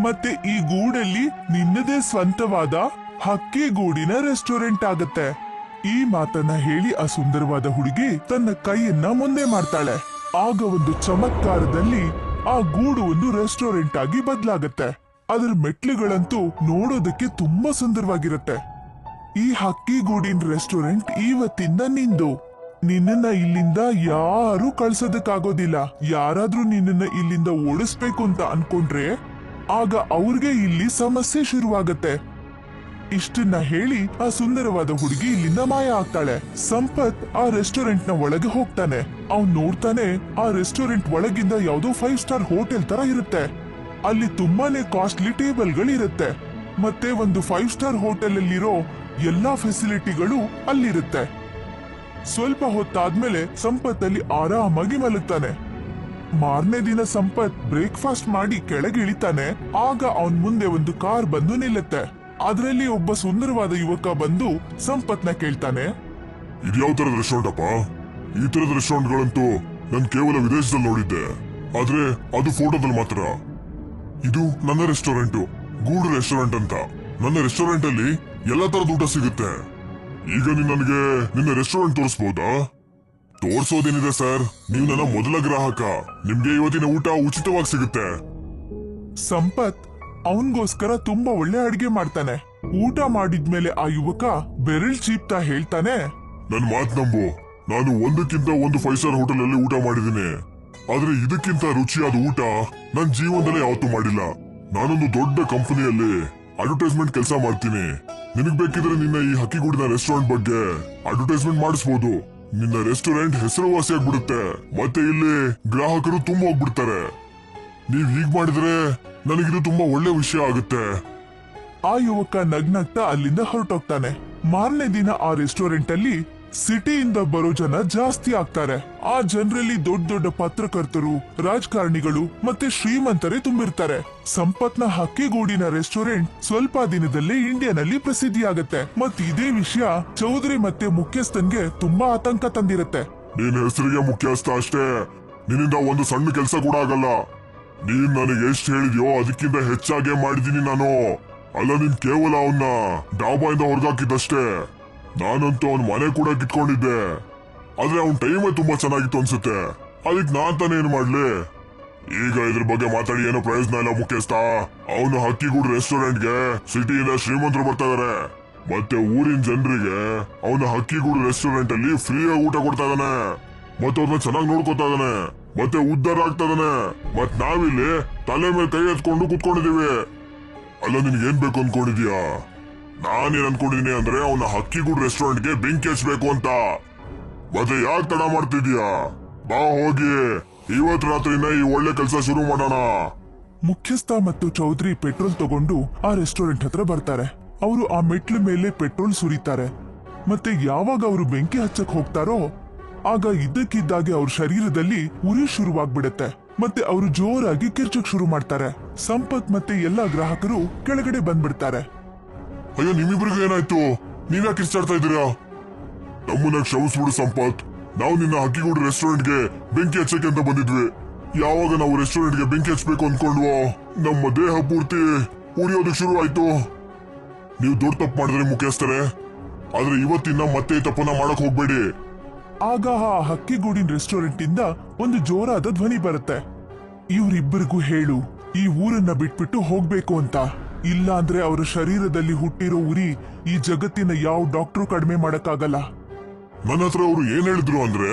ಮತ್ತೆ ಈ ಗೂಡಲ್ಲಿ ನಿನ್ನದೇ ಸ್ವಂತವಾದ ಹಕ್ಕಿ ಗೂಡಿನ ರೆಸ್ಟೋರೆಂಟ್ ಆಗತ್ತೆ. ಈ ಮಾತನ್ನ ಹೇಳಿ ಆ ಸುಂದರವಾದ ಹುಡುಗಿ ತನ್ನ ಕೈಯನ್ನ ಮುಂದೆ ಮಾಡ್ತಾಳೆ. ಆಗ ಒಂದು ಚಮತ್ಕಾರದಲ್ಲಿ ಆ ಗೂಡು ಒಂದು ರೆಸ್ಟೋರೆಂಟ್ ಆಗಿ ಬದಲಾಗತ್ತೆ. ಅದರ ಮೆಟ್ಲುಗಳಂತೂ ನೋಡೋದಕ್ಕೆ ತುಂಬಾ ಸುಂದರವಾಗಿರುತ್ತೆ. ಈ ಹಕ್ಕಿ ಗೂಡಿನ ರೆಸ್ಟೋರೆಂಟ್ ಇವತ್ತಿಂದ ನಿಂದು. ನಿನ್ನನ್ನ ಇಲ್ಲಿಂದ ಯಾರು ಕಳ್ಸೋದಕ್ಕಾಗೋದಿಲ್ಲ. ಯಾರಾದ್ರೂ ನಿನ್ನನ್ನ ಇಲ್ಲಿಂದ ಓಡಿಸ್ಬೇಕು ಅಂತ ಅನ್ಕೊಂಡ್ರೆ ಆಗ ಅವ್ರಿಗೆ ಇಲ್ಲಿ ಸಮಸ್ಯೆ ಶುರುವಾಗತ್ತೆ. ಇಷ್ಟನ್ನ ಹೇಳಿ ಆ ಸುಂದರವಾದ ಹುಡುಗಿ ಇಲ್ಲಿಂದ ಮಾಯ ಆಗ್ತಾಳೆ. ಸಂಪತ್ ಆ ರೆಸ್ಟೋರೆಂಟ್ನ ಒಳಗೆ ಹೋಗ್ತಾನೆ. ಅವ್ನ್ ನೋಡ್ತಾನೆ ಆ ರೆಸ್ಟೋರೆಂಟ್ ಒಳಗಿಂದ ಯಾವ್ದೋ ಫೈವ್ ಸ್ಟಾರ್ ಹೋಟೆಲ್ ತರ ಇರುತ್ತೆ. ಅಲ್ಲಿ ತುಂಬಾನೇ ಕಾಸ್ಟ್ಲಿ ಟೇಬಲ್ಗಳು ಇರುತ್ತೆ ಮತ್ತೆ ಒಂದು ಫೈವ್ ಸ್ಟಾರ್ ಹೋಟೆಲ್ ಅಲ್ಲಿರೋ ಎಲ್ಲಾ ಫೆಸಿಲಿಟಿಗಳು ಅಲ್ಲಿರುತ್ತೆ. ಸ್ವಲ್ಪ ಹೊತ್ತಾದ್ಮೇಲೆ ಸಂಪತ್ ಅಲ್ಲಿ ಆರಾಮಾಗಿ ಮಲಗ್ತಾನೆ. ಮಾರನೇ ದಿನ ಸಂಪತ್ ಬ್ರೇಕ್ಫಾಸ್ಟ್ ಮಾಡಿ ಕೆಳಗೆ ಇಳಿತಾನೆ. ಆಗ ಅವನ್ ಮುಂದೆ ಒಂದು ಕಾರ್ ಬಂದು ನಿಲ್ಲುತ್ತೆ. ಅದರಲ್ಲಿ ಒಬ್ಬ ಸುಂದರವಾದ ಯುವಕ ಬಂದು ಸಂಪತ್ನ ಕೇಳ್ತಾನೆ. ಇದ್ಯಾವ ತರದ ರೆಸ್ಟೋರೆಂಟ್ ಅಪ್ಪ? ಈ ತರದ ರೆಸ್ಟೋರೆಂಟ್ಗಳಂತೂ ನಾನು ಕೇವಲ ವಿದೇಶದಲ್ಲಿ ನೋಡಿದ್ದೆ. ಆದ್ರೆ ಅದು ಫೋಟೋದಲ್ಲಿ ಮಾತ್ರ. ಇದು ನನ್ನ ರೆಸ್ಟೋರೆಂಟ್ ಗೂಡು ರೆಸ್ಟೋರೆಂಟ್ ಅಂತ. ನನ್ನ ರೆಸ್ಟೋರೆಂಟ್ ಅಲ್ಲಿ ಎಲ್ಲಾ ತರದ ಊಟ ಸಿಗುತ್ತೆ. ಈಗ ನೀನ್ ನನಗೆ ನಿನ್ನ ರೆಸ್ಟೋರೆಂಟ್ ತೋರಿಸ್ಬೋದಾ? ತೋರ್ಸೋದೇನಿದೆ ಸರ್? ನೀವು ನನ್ನ ಮೊದಲ ಗ್ರಾಹಕ. ನಿಮ್ಗೆ ಇವತ್ತಿನ ಊಟ ಉಚಿತವಾಗಿ ಸಿಗುತ್ತೆ. ಸಂಪತ್ ಅವನ್ಗೋಸ್ಕರ ತುಂಬಾ ಒಳ್ಳೆ ಅಡಿಗೆ ಮಾಡ್ತಾನೆ. ಊಟ ಮಾಡಿದ್ಮೇಲೆ ಆ ಯುವಕ ಬೆರಳ್ ಚೀಪ್ತಾ ಹೇಳ್ತಾನೆ. ನನ್ ಮಾತ್ ನಂಬು. ನಾನು ಒಂದಕ್ಕಿಂತ ಒಂದು ಫೈವ್ ಸ್ಟಾರ್ ಹೋಟೆಲ್ ಅಲ್ಲಿ ಊಟ ಮಾಡಿದ್ದೀನಿ. ಆದ್ರೆ ಇದಕ್ಕಿಂತ ರುಚಿಯಾದ ಊಟ ನನ್ ಜೀವನದಲ್ಲಿ ಯಾವತ್ತೂ ಮಾಡಿಲ್ಲ. ನಾನೊಂದು ದೊಡ್ಡ ಕಂಪನಿಯಲ್ಲಿ ಅಡ್ವರ್ಟೈಸ್ಮೆಂಟ್ ಕೆಲಸ ಮಾಡ್ತೀನಿ. ನಿನಗ್ ಬೇಕಿದ್ರೆ ನಿನ್ನ ಈ ಹಕ್ಕಿಗೂಡಿನ ರೆಸ್ಟೋರೆಂಟ್ ಬಗ್ಗೆ ಅಡ್ವರ್ಟೈಸ್ಮೆಂಟ್ ಮಾಡಿಸ್ಬೋದು. ನಿನ್ನ ರೆಸ್ಟೋರೆಂಟ್ ಹೆಸರುವಾಸಿಯಾಗ್ಬಿಡುತ್ತೆ ಮತ್ತೆ ಇಲ್ಲಿ ಗ್ರಾಹಕರು ತುಂಬ ಹೋಗ್ಬಿಡ್ತಾರೆ. ನೀವ್ ಹೀಗ್ ಮಾಡಿದ್ರೆ ನನಗಿದು ತುಂಬಾ ಒಳ್ಳೆ ವಿಷಯ ಆಗುತ್ತೆ. ಆ ಯುವಕ ನಗ್ನಗ್ತಾ ಅಲ್ಲಿಂದ ಹೊರಟೋಗ್ತಾನೆ. ಮಾರನೇ ದಿನ ಆ ರೆಸ್ಟೋರೆಂಟ್ ಅಲ್ಲಿ ಸಿಟಿಯಿಂದ ಬರೋ ಜನ ಜಾಸ್ತಿ ಆಗ್ತಾರೆ. ಆ ಜನರಲ್ಲಿ ದೊಡ್ಡ ದೊಡ್ಡ ಪತ್ರಕರ್ತರು, ರಾಜಕಾರಣಿಗಳು ಮತ್ತೆ ಶ್ರೀಮಂತರೇ ತುಂಬಿರ್ತಾರೆ. ಸಂಪತ್ನ ಹಕ್ಕಿಗೂಡಿನ ರೆಸ್ಟೋರೆಂಟ್ ಸ್ವಲ್ಪ ದಿನದಲ್ಲೇ ಇಂಡಿಯಾನಲ್ಲಿ ಪ್ರಸಿದ್ಧಿಯಾಗತ್ತೆ. ಮತ್ ಇದೇ ವಿಷಯ ಚೌಧರಿ ಮತ್ತೆ ಮುಖ್ಯಸ್ಥನ್ಗೆ ತುಂಬಾ ಆತಂಕ ತಂದಿರತ್ತೆ. ನಿನ್ನ ಹೆಸರಿಗೆ ಮುಖ್ಯಸ್ಥ ಅಷ್ಟೇ. ನಿನ್ನಿಂದ ಒಂದು ಸಣ್ಣ ಕೆಲಸ ಕೂಡ ಆಗಲ್ಲ. ನೀನ್ ನನಗೆ ಎಷ್ಟು ಹೇಳಿದ್ಯೋ ಅದಕ್ಕಿಂತ ಹೆಚ್ಚಾಗೆ ಮಾಡಿದೀನಿ ನಾನು. ಅಲ್ಲ, ನೀನ್ ಕೇವಲ ಅವನ್ನ ಡಾಬಾಯಿಂದ ಹೊರಗಾಕಿದ್ದಷ್ಟೇ. ನಾನಂತೂ ಅವನ್ ಮನೆ ಕೂಡ ಕಿತ್ಕೊಂಡಿದ್ದೆ. ಆದ್ರೆ ಅವನ್ ಟೈಮೇ ತುಂಬಾ ಚೆನ್ನಾಗಿತ್ತು ಅನ್ಸುತ್ತೆ. ಅದಕ್ಕೆ ನಾನ್ ತಾನೇ ಏನ್ ಮಾಡ್ಲಿ? ಈಗ ಇದ್ರ ಬಗ್ಗೆ ಮಾತಾಡಿ ಏನೋ ಪ್ರಯೋಜನ ಇಲ್ಲ ಮುಖ್ಯಸ್ಥ ಅವನು ಹಕ್ಕಿಗೂಡು ರೆಸ್ಟೋರೆಂಟ್ಗೆ ಸಿಟಿಯಿಂದ ಶ್ರೀಮಂತರು ಬರ್ತಾ ಇದಾರೆ. ಮತ್ತೆ ಊರಿನ ಜನರಿಗೆ ಅವನ ಹಕ್ಕಿಗೂಡು ರೆಸ್ಟೋರೆಂಟ್ ಅಲ್ಲಿ ಫ್ರೀ ಆಗಿ ಊಟ ಕೊಡ್ತಾ ಇದಾನೆ. ಮತ್ತೆ ಅವ್ರನ್ನ ಚೆನ್ನಾಗಿ ನೋಡ್ಕೊತಾ ಇದಾನೆ. ಮತ್ತೆ ಉದ್ದಾರ ಆಗ್ತಾ ಇದಾನೆ. ಮತ್ ನಾವಿಲ್ಲಿ ತಲೆ ಮೇಲೆ ಕೈ ಎತ್ಕೊಂಡು ಕುತ್ಕೊಂಡಿದೀವಿ ಅಲ್ಲ, ನಿನ್ಗೆ ಏನ್ ಬೇಕು ಅನ್ಕೊಂಡಿದ್ಯಾ ನಾನೇನ್ ಅನ್ಕೊಂಡಿದೀನಿ ಅಂದ್ರೆ ಅವನ ರೆಸ್ಟೋರೆಂಟ್ ರೆಸ್ಟೋರೆಂಟ್ಗೆ ಬೆಂಕಿ ಹಚ್ಬೇಕು ಅಂತ. ಮತ್ತೆ ಯಾಕೆ ತಡ ಮಾಡ್ತಿದ್ಯಾ? ಬಾ ಹೋಗಿ. ಇವತ್ ರಾತ್ರಿನ ಈ ಒಳ್ಳೆ ಕೆಲಸ ಶುರು ಮಾಡೋಣ. ಮುಖ್ಯಸ್ಥ ಮತ್ತು ಚೌಧರಿ ಪೆಟ್ರೋಲ್ ತಗೊಂಡು ಆ ರೆಸ್ಟೋರೆಂಟ್ ಹತ್ರ ಬರ್ತಾರೆ. ಅವರು ಆ ಮೆಟ್ಲ ಮೇಲೆ ಪೆಟ್ರೋಲ್ ಸುರಿತಾರೆ. ಮತ್ತೆ ಯಾವಾಗ ಅವರು ಬೆಂಕಿ ಹಚ್ಚಕ್ ಹೋಗ್ತಾರೋ, ಆಗ ಇದ್ದಕ್ಕಿದ್ದಾಗೆ ಅವ್ರ ಶರೀರದಲ್ಲಿ ಉರಿ ಶುರುವಾಗ್ಬಿಡತ್ತೆ. ಮತ್ತೆ ಅವರು ಜೋರಾಗಿ ಕಿರ್ಚಕ್ ಶುರು ಮಾಡ್ತಾರೆ. ಸಂಪತ್ ಮತ್ತೆ ಎಲ್ಲಾ ಗ್ರಾಹಕರು ಕೆಳಗಡೆ ಬಂದ್ಬಿಡ್ತಾರೆ. ಅಯ್ಯೋ, ನಿಮ್ಮಿಬ್ರಿಗೆ ಏನಾಯ್ತು? ನೀವ್ಯಾಕೆ ಕಿರ್ಚಾಡ್ತಾ ಇದ್ದೀರಾ? ನಮ್ಮನ್ನ ಕ್ಷಮಿಸ್ಬಿಡು ಸಂಪತ್. ನಾವು ನಿನ್ನ ಹಕ್ಕಿಗೂಡು ರೆಸ್ಟೋರೆಂಟ್ಗೆ ಬೆಂಕಿ ಹಚ್ಚಕ್ಕೆ ಅಂತ ಬಂದಿದ್ವಿ. ಯಾವಾಗ ನಾವು ರೆಸ್ಟೋರೆಂಟ್ಗೆ ಬೆಂಕಿ ಹಚ್ಚಬೇಕು ಅನ್ಕೊಂಡ್ವೋ ನಮ್ಮ ದೇಹ ಪೂರ್ತಿ ಉರಿಯೋದಕ್ಕೆ ಶುರು ಆಯ್ತು ನೀವು ದೊಡ್ಡ ತಪ್ಪು ಮಾಡಿದ್ರೆ ಮುಖ್ಯಸ್ಥರೇ. ಆದ್ರೆ ಇವತ್ತಿನ ಮತ್ತೆ ತಪ್ಪನ್ನ ಮಾಡಕ್ ಹೋಗ್ಬೇಡಿ. ಆಗ ಆ ಹಕ್ಕಿಗೂಡಿನ ರೆಸ್ಟೋರೆಂಟ್ ಇಂದ ಒಂದು ಜೋರಾದ ಧ್ವನಿ ಬರುತ್ತೆ. ಇವರಿಬ್ಬರಿಗೂ ಹೇಳು, ಈ ಊರನ್ನ ಬಿಟ್ಬಿಟ್ಟು ಹೋಗ್ಬೇಕು ಅಂತ. ಇಲ್ಲ ಅಂದ್ರೆ ಅವರ ಶರೀರದಲ್ಲಿ ಹುಟ್ಟಿರೋ ಉರಿ ಈ ಜಗತ್ತಿನ ಯಾವ ಡಾಕ್ಟ್ರು ಕಡಿಮೆ ಮಾಡಕ್ಕಾಗಲ್ಲ. ನನ್ನ ಹತ್ರ ಅವರು ಏನ್ ಹೇಳಿದ್ರು ಅಂದ್ರೆ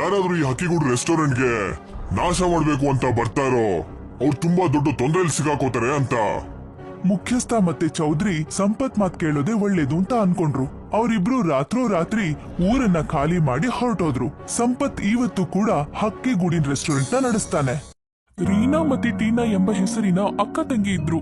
ಯಾರಾದ್ರೂ ಈ ಹಕ್ಕಿಗೂಡು ರೆಸ್ಟೋರೆಂಟ್ಗೆ ನಾಶ ಮಾಡ್ಬೇಕು ಅಂತ ಬರ್ತಾರೋ ಅವ್ರು ತುಂಬಾ ದೊಡ್ಡ ತೊಂದರೆಯಲ್ಲಿ ಸಿಗಾಕೋತಾರೆ ಅಂತ. ಮುಖ್ಯಸ್ಥ ಮತ್ತೆ ಚೌಧರಿ ಸಂಪತ್ ಮಾತ್ ಕೇಳೋದೇ ಒಳ್ಳೇದು ಅಂತ ಅನ್ಕೊಂಡ್ರು. ಅವರಿಬ್ರು ರಾತ್ರೋ ರಾತ್ರಿ ಊರನ್ನ ಖಾಲಿ ಮಾಡಿ ಹೊರಟೋದ್ರು. ಸಂಪತ್ ಇವತ್ತು ಕೂಡ ಹಕ್ಕಿಗೂಡಿನ ರೆಸ್ಟೋರೆಂಟ್ನ ನಡೆಸ್ತಾನೆ. ರೀನಾ ಮತ್ತೆ ಟೀನಾ ಎಂಬ ಹೆಸರಿನ ಅಕ್ಕ ತಂಗಿ ಇದ್ರು.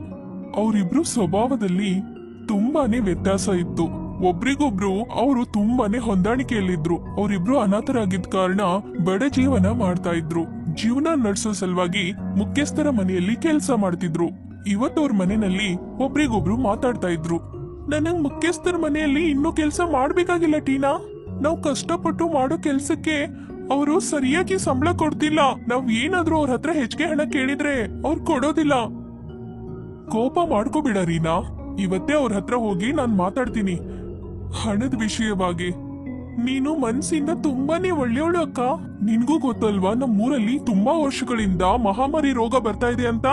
ಅವರಿಬ್ರು ಸ್ವಭಾವದಲ್ಲಿ ತುಂಬಾನೇ ವ್ಯತ್ಯಾಸ ಇತ್ತು. ಒಬ್ರಿಗೊಬ್ರು ಅವರು ತುಂಬಾನೇ ಹೊಂದಾಣಿಕೆಯಲ್ಲಿದ್ರು. ಅವರಿಬ್ರು ಅನಾಥರಾಗಿದ್ದ ಕಾರಣ ಬಡ ಜೀವನ ಮಾಡ್ತಾ ಇದ್ರು. ಜೀವನ ನಡೆಸೋ ಸಲುವಾಗಿ ಮುಖ್ಯಸ್ಥರ ಮನೆಯಲ್ಲಿ ಕೆಲಸ ಮಾಡ್ತಿದ್ರು. ಇವತ್ತವ್ರ ಮನೆಯಲ್ಲಿ ಒಬ್ರಿಗೊಬ್ರು ಮಾತಾಡ್ತಾ ಇದ್ರು. ನನಗ್ ಮುಖ್ಯಸ್ಥರ ಮನೆಯಲ್ಲಿ ಇನ್ನೂ ಕೆಲಸ ಮಾಡ್ಬೇಕಾಗಿಲ್ಲ ಟೀನಾ. ನಾವು ಕಷ್ಟಪಟ್ಟು ಮಾಡೋ ಕೆಲ್ಸಕ್ಕೆ ಅವರು ಸರಿಯಾಗಿ ಸಂಬಳ ಕೊಡ್ತಿಲ್ಲ. ನಾವ್ ಏನಾದ್ರೂ ಅವ್ರ ಹತ್ರ ಹೆಚ್ಚಿಗೆ ಹಣ ಕೇಳಿದ್ರೆ ಅವ್ರು ಕೊಡೋದಿಲ್ಲ. ಕೋಪ ಮಾಡ್ಕೋಬೇಡ, ರೀನಾ. ಇವತ್ತೇ ಅವ್ರ ಹತ್ರ ಹೋಗಿ ನಾನು ಮಾತಾಡ್ತೀನಿ. ಹಣದ ವಿಷಯವಾಗಿ. ನೀನು ಮನ್ಸಿಂದ ತುಂಬಾನೇ ಒಳ್ಳೆಯವಳು, ಅಕ್ಕ. ನಿನ್ಗೂ ಗೊತ್ತಲ್ವಾ, ನಮ್ಮೂರಲ್ಲಿ ತುಂಬಾ ವರ್ಷಗಳಿಂದ ಮಹಾಮಾರಿ ರೋಗ ಬರ್ತಾ ಇದೆ ಅಂತ?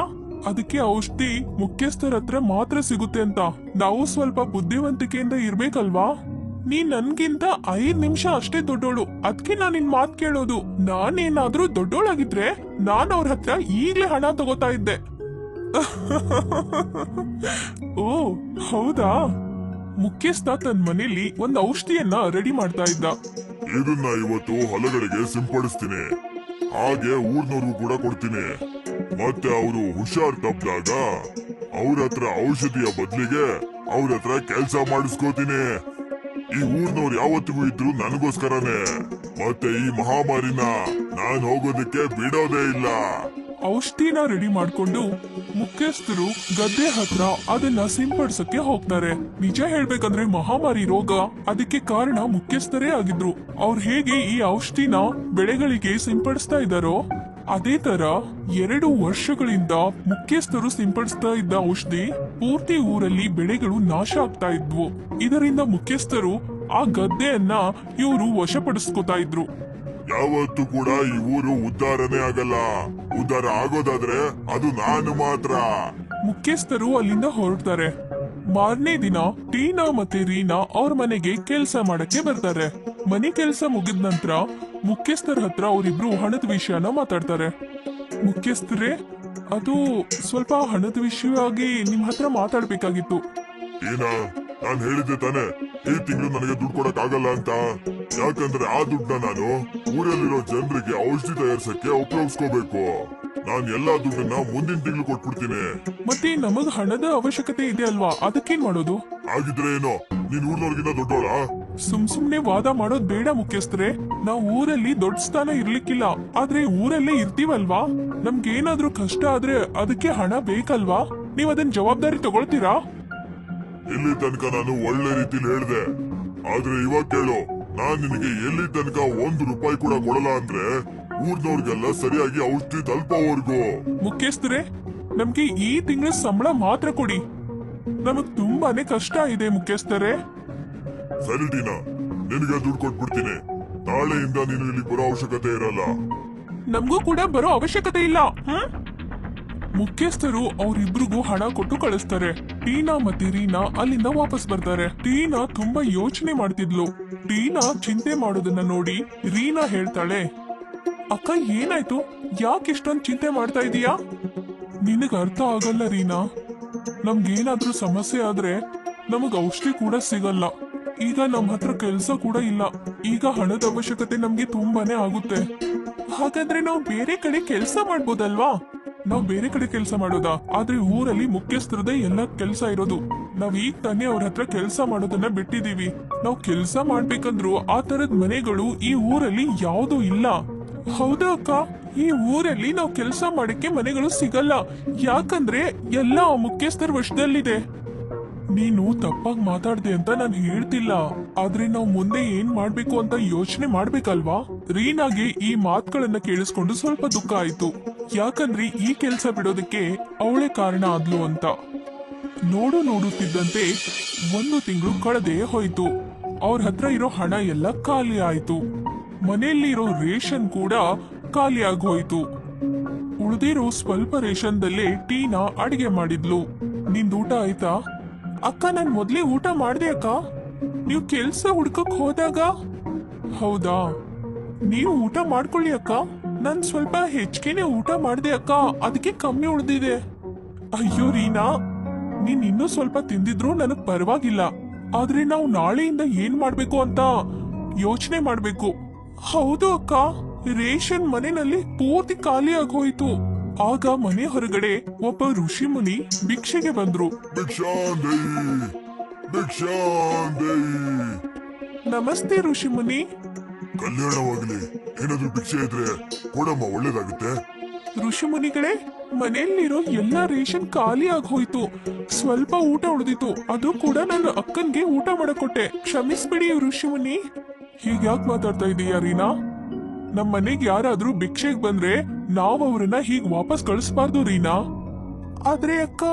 ಅದಕ್ಕೆ ಔಷಧಿ ಮುಖ್ಯಸ್ಥರ ಹತ್ರ ಮಾತ್ರ ಸಿಗುತ್ತೆ ಅಂತ. ನಾವು ಸ್ವಲ್ಪ ಬುದ್ಧಿವಂತಿಕೆಯಿಂದ ಇರ್ಬೇಕಲ್ವಾ? ನೀನ್ ನನ್ಗಿಂತ ಐದ್ ನಿಮಿಷ ಅಷ್ಟೇ ದೊಡ್ಡೋಳು. ಅದಕ್ಕೆ ನಾನ್ ನಿನ್ ಮಾತ್ ಕೇಳೋದು. ನಾನೇನಾದ್ರೂ ದೊಡ್ಡೋಳಾಗಿದ್ರೆ ನಾನ್ ಅವ್ರ ಹತ್ರ ಈಗ್ಲೇ ಹಣ ತಗೋತಾ ಇದ್ದೆ. ಓ ಹೌದಾ? ಮುಖ್ಯಸ್ಥ ತನ್ನ ಮನೇಲಿ ಒಂದು ಔಷಧಿಯನ್ನ ರೆಡಿ ಮಾಡ್ತಾ ಇದ್ದ. ಇದನ್ನ ಇವತ್ತು ಹೊಲಗಳಿಗೆ ಸಿಂಪಡಿಸ್ತೀನಿ. ಹಾಗೆ ಊರ್ನವ್ರಿಗೂ ಕೂಡ ಕೊಡ್ತೀನಿ. ಮತ್ತೆ ಅವರು ಹುಷಾರ್ ತಪ್ಪಿದಾಗ ಅವ್ರ ಹತ್ರ ಔಷಧಿಯ ಬದಲಿಗೆ ಅವ್ರ ಹತ್ರ ಕೆಲ್ಸ ಮಾಡಿಸ್ಕೋತೀನಿ. ಈ ಊರ್ನವ್ರು ಯಾವತ್ತಿಗೂ ಇದ್ರು ನನಗೋಸ್ಕರನೇ. ಮತ್ತೆ ಈ ಮಹಾಮಾರಿನ ನಾನ್ ಹೋಗೋದಕ್ಕೆ ಬಿಡೋದೇ ಇಲ್ಲ. ಔಷಧಿನ ರೆಡಿ ಮಾಡ್ಕೊಂಡು ಮುಖ್ಯಸ್ಥರು ಗದ್ದೆ ಹತ್ರ ಅದನ್ನ ಸಿಂಪಡಿಸಕ್ಕೆ ಹೋಗ್ತಾರೆ. ನಿಜ ಹೇಳ್ಬೇಕಂದ್ರೆ ಮಹಾಮಾರಿ ರೋಗ. ಅದಕ್ಕೆ ಕಾರಣ ಮುಖ್ಯಸ್ಥರೇ ಆಗಿದ್ರು. ಅವ್ರು ಹೇಗೆ ಈ ಔಷಧಿನ ಬೆಳೆಗಳಿಗೆ ಸಿಂಪಡಿಸ್ತಾ ಇದ್ದಾರೋ? ಅದೇ ತರ ಎರಡು ವರ್ಷಗಳಿಂದ ಮುಖ್ಯಸ್ಥರು ಸಿಂಪಡಿಸ್ತಾ ಇದ್ದ ಔಷಧಿ ಪೂರ್ತಿ ಊರಲ್ಲಿ ಬೆಳೆಗಳು ನಾಶ ಆಗ್ತಾ ಇದ್ವು. ಇದರಿಂದ ಮುಖ್ಯಸ್ಥರು ಆ ಗದ್ದೆಯನ್ನ ಇವರು ವಶಪಡಿಸ್ಕೊತಾ ಇದ್ರು. ಯಾವತ್ತೂ ಕೂಡ ಈ ಊರು ಉದ್ಧಾರನೇ ಆಗಲ್ಲ. ಉದ್ಧಾರ ಆಗೋದಾದ್ರೆ ಅದು ನಾನು ಮಾತ್ರ. ಮುಖ್ಯಸ್ಥರು ಅಲ್ಲಿಂದ ಹೊರಡ್ತಾರೆ. ಮಾರನೇ ದಿನ ಟೀನಾ ಮತ್ತೆ ರೀನಾ ಅವ್ರ ಮನೆಗೆ ಕೆಲ್ಸ ಮಾಡಕ್ಕೆ ಬರ್ತಾರೆ. ಮನೆ ಕೆಲ್ಸ ಮುಗಿದ ನಂತರ ಮುಖ್ಯಸ್ಥರ ಹತ್ರ ಅವರಿಬ್ರು ಹಣದ ವಿಷಯನ ಮಾತಾಡ್ತಾರೆ. ಮುಖ್ಯಸ್ಥರೇ ಅದು ಸ್ವಲ್ಪ ಹಣದ ವಿಷಯವಾಗಿ ನಿಮ್ ಹತ್ರ ಮಾತಾಡ್ಬೇಕಾಗಿತ್ತು. ಏನ ನಾನು ಹೇಳಿದ್ದೆ ತಾನೆ ಈ ತಿಂಗಳು ನನಗೆ ದುಡ್ಡು ಕೊಡಕ್ ಆಗಲ್ಲ ಅಂತ. ಯಾಕಂದ್ರೆ ಆ ದುಡ್ಡನ್ನ ನಾನು ಊರಲ್ಲಿರೋ ಜನರಿಗೆ ಔಷಧಿ ತಯಾರಿಸಕ್ಕೆ ಉಪಯೋಗಿಸ್ಕೋಬೇಕು. ನಾನ್ ಎಲ್ಲಾ ದುಡ್ಡನ್ನ ಮುಂದಿನ ತಿಂಗಳು ಕೊಟ್ಬಿಡ್ತೀನಿ. ಮತ್ತೆ ನಮಗ್ ಹಣದ ಅವಶ್ಯಕತೆ ಇದೆ ಅಲ್ವಾ? ಅದಕ್ಕೇನ್ ಮಾಡೋದು? ಆಗಿದ್ರೆ ಏನೋ? ನೀನ್ ಊರ್ನವ್ರಿಗಿಂತ ದೊಡ್ಡೋಳ ಸುಮ್ ಸುಮ್ನೆ ವಾದ ಮಾಡೋದ್ ಬೇಡ ಮುಖ್ಯಸ್ಥರೆ. ನಾವು ಊರಲ್ಲಿ ದೊಡ್ಡ ಸ್ಥಾನ ಇರ್ಲಿಕ್ಕಿಲ್ಲ. ಆದ್ರೆ ಊರಲ್ಲೇ ಇರ್ತೀವಲ್ವಾ? ನಮ್ಗೇನಾದ್ರೂ ಕಷ್ಟ ಆದ್ರೆ ಅದಕ್ಕೆ ಹಣ ಬೇಕಲ್ವಾ? ನೀವ್ ಅದನ್ ಜವಾಬ್ದಾರಿ ತಗೊಳ್ತೀರಾ? ಇಲ್ಲಿ ತನಕ ನಾನು ಒಳ್ಳೆ ರೀತಿಲಿ ಹೇಳ್ದೆ. ಆದ್ರೆ ಇವಾಗ ಕೇಳು. ನಾನ್ ನಿನಗೆ ಎಲ್ಲಿ ತನಕ ಒಂದ್ ರೂಪಾಯಿ ಕೂಡ ಕೊಡಲ್ಲ ಅಂದ್ರೆ ಊರ್ನವ್ರಿಗೆಲ್ಲ ಸರಿಯಾಗಿ ಔಷಧಿ ತಲುಪೋವರ್ಗು. ಮುಖ್ಯಸ್ಥರೇ ನಮ್ಗೆ ಈ ತಿಂಗಳ ಸಂಬಳ ಮಾತ್ರ ಕೊಡಿ. ನಮಗ್ ತುಂಬಾನೇ ಕಷ್ಟ ಇದೆ ಮುಖ್ಯಸ್ಥರೇ ಸರಿ ಟೀನಾ ನಿನಗೆ ದುಡ್ಡು ಕೊಟ್ಬಿಡ್ತೀನಿ. ನಾಳೆಯಿಂದ ನೀನು ಇಲ್ಲಿ ಬರೋ ಅವಶ್ಯಕತೆ ಇರಲ್ಲ. ನಮಗೂ ಕೂಡ ಬರೋ ಅವಶ್ಯಕತೆ ಇಲ್ಲ? ಮುಖ್ಯಸ್ಥರು ಅವರಿಬ್ರಿಗೂ ಹಣ ಕೊಟ್ಟು ಕಳಿಸ್ತಾರೆ. ಟೀನಾ ಮತ್ತೆ ರೀನಾ ಅಲ್ಲಿಂದ ವಾಪಸ್ ಬರ್ತಾರೆ. ಟೀನಾ ತುಂಬಾ ಯೋಚನೆ ಮಾಡ್ತಿದ್ಲು. ಟೀನಾ ಚಿಂತೆ ಮಾಡೋದನ್ನ ನೋಡಿ ರೀನಾ ಹೇಳ್ತಾಳೆ, ಅಕ್ಕ, ಏನಾಯ್ತು? ಯಾಕೆ ಇಷ್ಟೊಂದು ಚಿಂತೆ ಮಾಡ್ತಾ ಇದೀಯಾ? ನಿನಗೆ ಅರ್ಥ ಆಗಲ್ಲ ರೀನಾ. ನಮ್ಗೇನಾದ್ರೂ ಸಮಸ್ಯೆ ಆದ್ರೆ ನಮಗ್ ಔಷಧಿ ಕೂಡ ಸಿಗಲ್ಲ. ಈಗ ನಮ್ಮ ಹತ್ರ ಕೆಲಸ ಕೂಡ ಇಲ್ಲ. ಈಗ ಹಣದ ಅವಶ್ಯಕತೆ ನಮ್ಗೆ ತುಂಬಾನೇ ಆಗುತ್ತೆ. ಹಾಗಾದ್ರೆ ನಾವು ಬೇರೆ ಕಡೆ ಕೆಲಸ ಮಾಡ್ಬೋದಲ್ವಾ? ನಾವು ಬೇರೆ ಕಡೆ ಕೆಲಸ ಮಾಡೋದಾ? ಆದ್ರೆ ಊರಲ್ಲಿ ಮುಖ್ಯಸ್ಥರದೇ ಎಲ್ಲ ಕೆಲಸ ಇರೋದು. ನಾವ್ ಈಗ ತಾನೇ ಅವ್ರ ಹತ್ರ ಕೆಲಸ ಮಾಡೋದನ್ನ ಬಿಟ್ಟಿದೀವಿ. ನಾವ್ ಕೆಲಸ ಮಾಡ್ಬೇಕಂದ್ರು ಆ ತರದ್ ಮನೆಗಳು ಈ ಊರಲ್ಲಿ ಯಾವ್ದೂ ಇಲ್ಲ. ಹೌದಾ ಅಕ್ಕ? ಈ ಊರಲ್ಲಿ ನಾವ್ ಕೆಲಸ ಮಾಡಕ್ಕೆ ಮನೆಗಳು ಸಿಗಲ್ಲ. ಯಾಕಂದ್ರೆ ಎಲ್ಲ ಮುಖ್ಯಸ್ಥರ ವಶದಲ್ಲಿದೆ. ನೀನು ತಪ್ಪಾಗಿ ಮಾತಾಡ್ದೆ ಅಂತ ನಾನು ಹೇಳ್ತಿಲ್ಲ. ಆದ್ರೆ ನಾವು ಮುಂದೆ ಏನ್ ಮಾಡ್ಬೇಕು ಅಂತ ಯೋಚನೆ ಮಾಡ್ಬೇಕಲ್ವಾ? ರೀನಾಗೆ ಈ ಮಾತುಗಳನ್ನ ಕೇಳಿಸ್ಕೊಂಡು ಸ್ವಲ್ಪ ದುಃಖ ಆಯ್ತು. ಯಾಕಂದ್ರೆ ಈ ಕೆಲ್ಸ ಬಿಡೋದಕ್ಕೆ ಅವಳೇ ಕಾರಣ ಆದ್ಲು ಅಂತ. ನೋಡು ನೋಡುತ್ತಿದ್ದಂತೆ ಒಂದು ತಿಂಗಳು ಕಳೆದೇ ಹೋಯ್ತು. ಅವ್ರ ಹತ್ರ ಇರೋ ಹಣ ಎಲ್ಲ ಖಾಲಿ ಆಯ್ತು. ಮನೆಯಲ್ಲಿರೋ ರೇಷನ್ ಕೂಡ ಖಾಲಿ ಆಗೋಯ್ತು ಉಳಿದಿರೋ ಸ್ವಲ್ಪ ರೇಷನ್ದಲ್ಲೇ ಟೀನಾ ಅಡಿಗೆ ಮಾಡಿದ್ಲು. ನಿಂದೂಟ ಆಯ್ತಾ? ಅಕ್ಕ, ನಾನು ಮೊದಲೇ ಊಟ ಮಾಡಿದೆ ಅಕ್ಕ. ನೀವು ಕೆಲಸ ಹುಡ್ಕಕ್ ಹೋದಾಗ? ಹೌದಾ? ನೀವು ಊಟ ಮಾಡ್ಕೊಳ್ಳಿ ಅಕ್ಕ. ನಾನು ಸ್ವಲ್ಪ ಹೆಚ್ಚಿಗೆನೆ ಊಟ ಮಾಡಿದೆ ಅಕ್ಕ. ಅದಕ್ಕೆ ಕಮ್ಮಿ ಉಳ್ದಿದೆ. ಅಯ್ಯೋ ರೀನಾ, ನೀನ್ ಇನ್ನೂ ಸ್ವಲ್ಪ ತಿಂದಿದ್ರು ನನಗ್ ಪರವಾಗಿಲ್ಲ. ಆದ್ರೆ ನಾವು ನಾಳೆಯಿಂದ ಏನ್ ಮಾಡ್ಬೇಕು ಅಂತ ಯೋಚನೆ ಮಾಡ್ಬೇಕು. ಹೌದು ಅಕ್ಕ, ರೇಷನ್ ಮನೆಯಲ್ಲಿ ಪೂರ್ತಿ ಖಾಲಿ ಆಗೋಯ್ತು ಆಗ ಮನೆ ಹೊರಗಡೆ ಒಬ್ಬ ಋಷಿ ಮುನಿ ಭಿಕ್ಷೆಗೆ ಬಂದ್ರು. ನಮಸ್ತೆ ಋಷಿ ಮುನಿ. ಕಲ್ಯಾಣವಾಗಲಿ. ಏನಾದ್ರೂ ಭಿಕ್ಷೆ ಇದ್ರೆ ಕೊಡಮ್ಮ ಒಳ್ಳೇದಾಗುತ್ತೆ. ಋಷಿ ಮುನಿಗಳೇ ಮನೆಯಲ್ಲಿರೋ ಎಲ್ಲಾ ರೇಷನ್ ಖಾಲಿ ಆಗೋಯ್ತು. ಸ್ವಲ್ಪ ಊಟ ಉಳಿದಿತ್ತು. ಅದು ಕೂಡ ನನ್ನ ಅಕ್ಕನ್ಗೆ ಊಟ ಮಾಡಕೊಟ್ಟೆ. ಕ್ಷಮಿಸ್ಬಿಡಿ ಋಷಿ ಮುನಿ. ಹೀಗ್ಯಾಕ್ ಮಾತಾಡ್ತಾ ಇದೀಯ ರೀನಾ? ನಮ್ ಮನೆಗ್ ಯಾರಾದ್ರೂ ಭಿಕ್ಷೆಗ್ ಬಂದ್ರೆ ನಾವ್ ಅವ್ರನ್ನ ಹೀಗ್ ವಾಪಸ್ ಕಳಿಸ್ಬಾರ್ದು ರೀನಾ. ಆದ್ರೆ ಅಕ್ಕ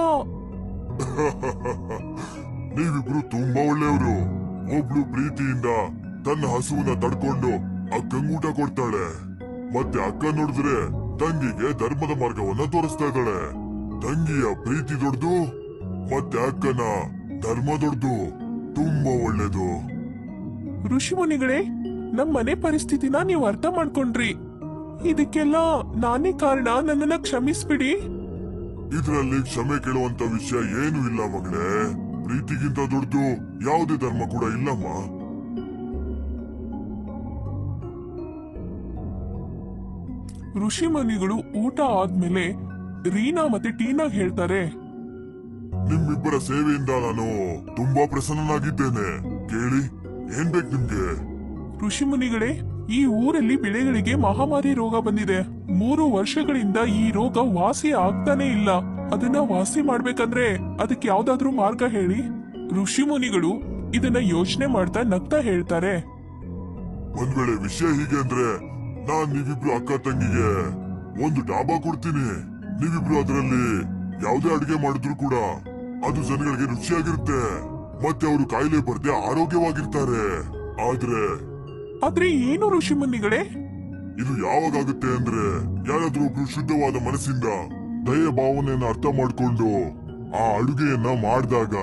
ನೀವಿಬ್ರು ತುಂಬಾ ಒಳ್ಳೆಯವರು. ಒಬ್ಳು ಪ್ರೀತಿಯಿಂದ ತನ್ನ ಹಸುವನ್ನ ತಡ್ಕೊಂಡು ಅಕ್ಕಂಗ್ ಊಟ ಕೊಡ್ತಾಳೆ. ಮತ್ತೆ ಅಕ್ಕ ನೋಡಿದ್ರೆ ತಂಗಿಗೆ ಧರ್ಮದ ಮಾರ್ಗವನ್ನ ತೋರಿಸ್ತಾ ಇದ್ದಾಳೆ. ತಂಗಿಯ ಪ್ರೀತಿ ದೊಡ್ದು ಮತ್ತೆ ಅಕ್ಕನ ಧರ್ಮ ದೊಡ್ದು. ತುಂಬಾ ಒಳ್ಳೇದು. ಋಷಿಮುನಿಗಳೇ ನಮ್ ಮನೆ ಪರಿಸ್ಥಿತಿನ ನೀವು ಅರ್ಥ ಮಾಡ್ಕೊಂಡ್ರಿ. ಇದಕ್ಕೆಲ್ಲ ನಾನೇ ಕಾರಣ ನನ್ನನ್ನ ಕ್ಷಮಿಸ್ಬಿಡಿ. ಇದ್ರಲ್ಲಿ ಕ್ಷಮೆ ಕೇಳುವಂತ ವಿಷಯ ಏನು ಇಲ್ಲ ಮಗಳೇ. ಪ್ರೀತಿಗಿಂತ ದೊಡ್ಡದು ಯಾವುದೇ ಧರ್ಮ ಕೂಡ ಇಲ್ಲಮ್ಮ. ಋಷಿಮುನಿಗಳು ಊಟ ಆದ್ಮೇಲೆ ರೀನಾ ಮತ್ತೆ ಟೀನಾಗ್ ಹೇಳ್ತಾರೆ. ನಿಮ್ಮಿಬ್ಬರ ಸೇವೆಯಿಂದ ನಾನು ತುಂಬಾ ಪ್ರಸನ್ನನಾಗಿದ್ದೇನೆ. ಕೇಳಿ ಏನ್ ಬೇಕು ನಿಮ್ಗೆ? ಋಷಿಮುನಿಗಳೇ ಈ ಊರಲ್ಲಿ ಬೆಳೆಗಳಿಗೆ ಮಹಾಮಾರಿ ರೋಗ ಬಂದಿದೆ. ಮೂರು ವರ್ಷಗಳಿಂದ ಈ ರೋಗ ವಾಸಿ ಆಗ್ತಾನೆ ಇಲ್ಲ. ಅದನ್ನ ವಾಸಿ ಮಾಡ್ಬೇಕಂದ್ರೆ ಅದಕ್ಕೆ ಯಾವ್ದಾದ್ರೂ ಮಾರ್ಗ ಹೇಳಿ. ಋಷಿಮುನಿಗಳು ಇದನ್ನ ಯೋಚನೆ ಮಾಡ್ತಾ ನಗ್ತಾ ಹೇಳ್ತಾರೆ. ಒಂದ್ ವೇಳೆ ವಿಷಯ ಹೀಗೆ ಅಂದ್ರೆ ನಾನ್ ನೀವಿಬ್ರು ಅಕ್ಕ ತಂಗಿಗೆ ಒಂದು ಡಾಬಾ ಕೊಡ್ತೀನಿ. ನೀವಿಬ್ರು ಅದರಲ್ಲಿ ಯಾವ್ದೇ ಅಡುಗೆ ಮಾಡಿದ್ರು ಕೂಡ ಅದು ಜನಗಳಿಗೆ ರುಚಿಯಾಗಿರುತ್ತೆ. ಮತ್ತೆ ಅವರು ಕಾಯಿಲೆ ಬರ್ದೆ ಆರೋಗ್ಯವಾಗಿರ್ತಾರೆ. ಆದ್ರೆ ಆದ್ರೆ ಏನು ಋಷಿಮುನಿಗಳೇ ಇದು ಯಾವಾಗುತ್ತೆ ಅಂದ್ರೆ ಯಾರಾದ್ರೂ ಒಬ್ರು ಶುದ್ಧವಾದ ಮನಸ್ಸಿಂದ ದಯ ಭಾವನೆಯನ್ನ ಅರ್ಥ ಮಾಡ್ಕೊಂಡು ಆ ಅಡುಗೆಯನ್ನ ಮಾಡಿದಾಗ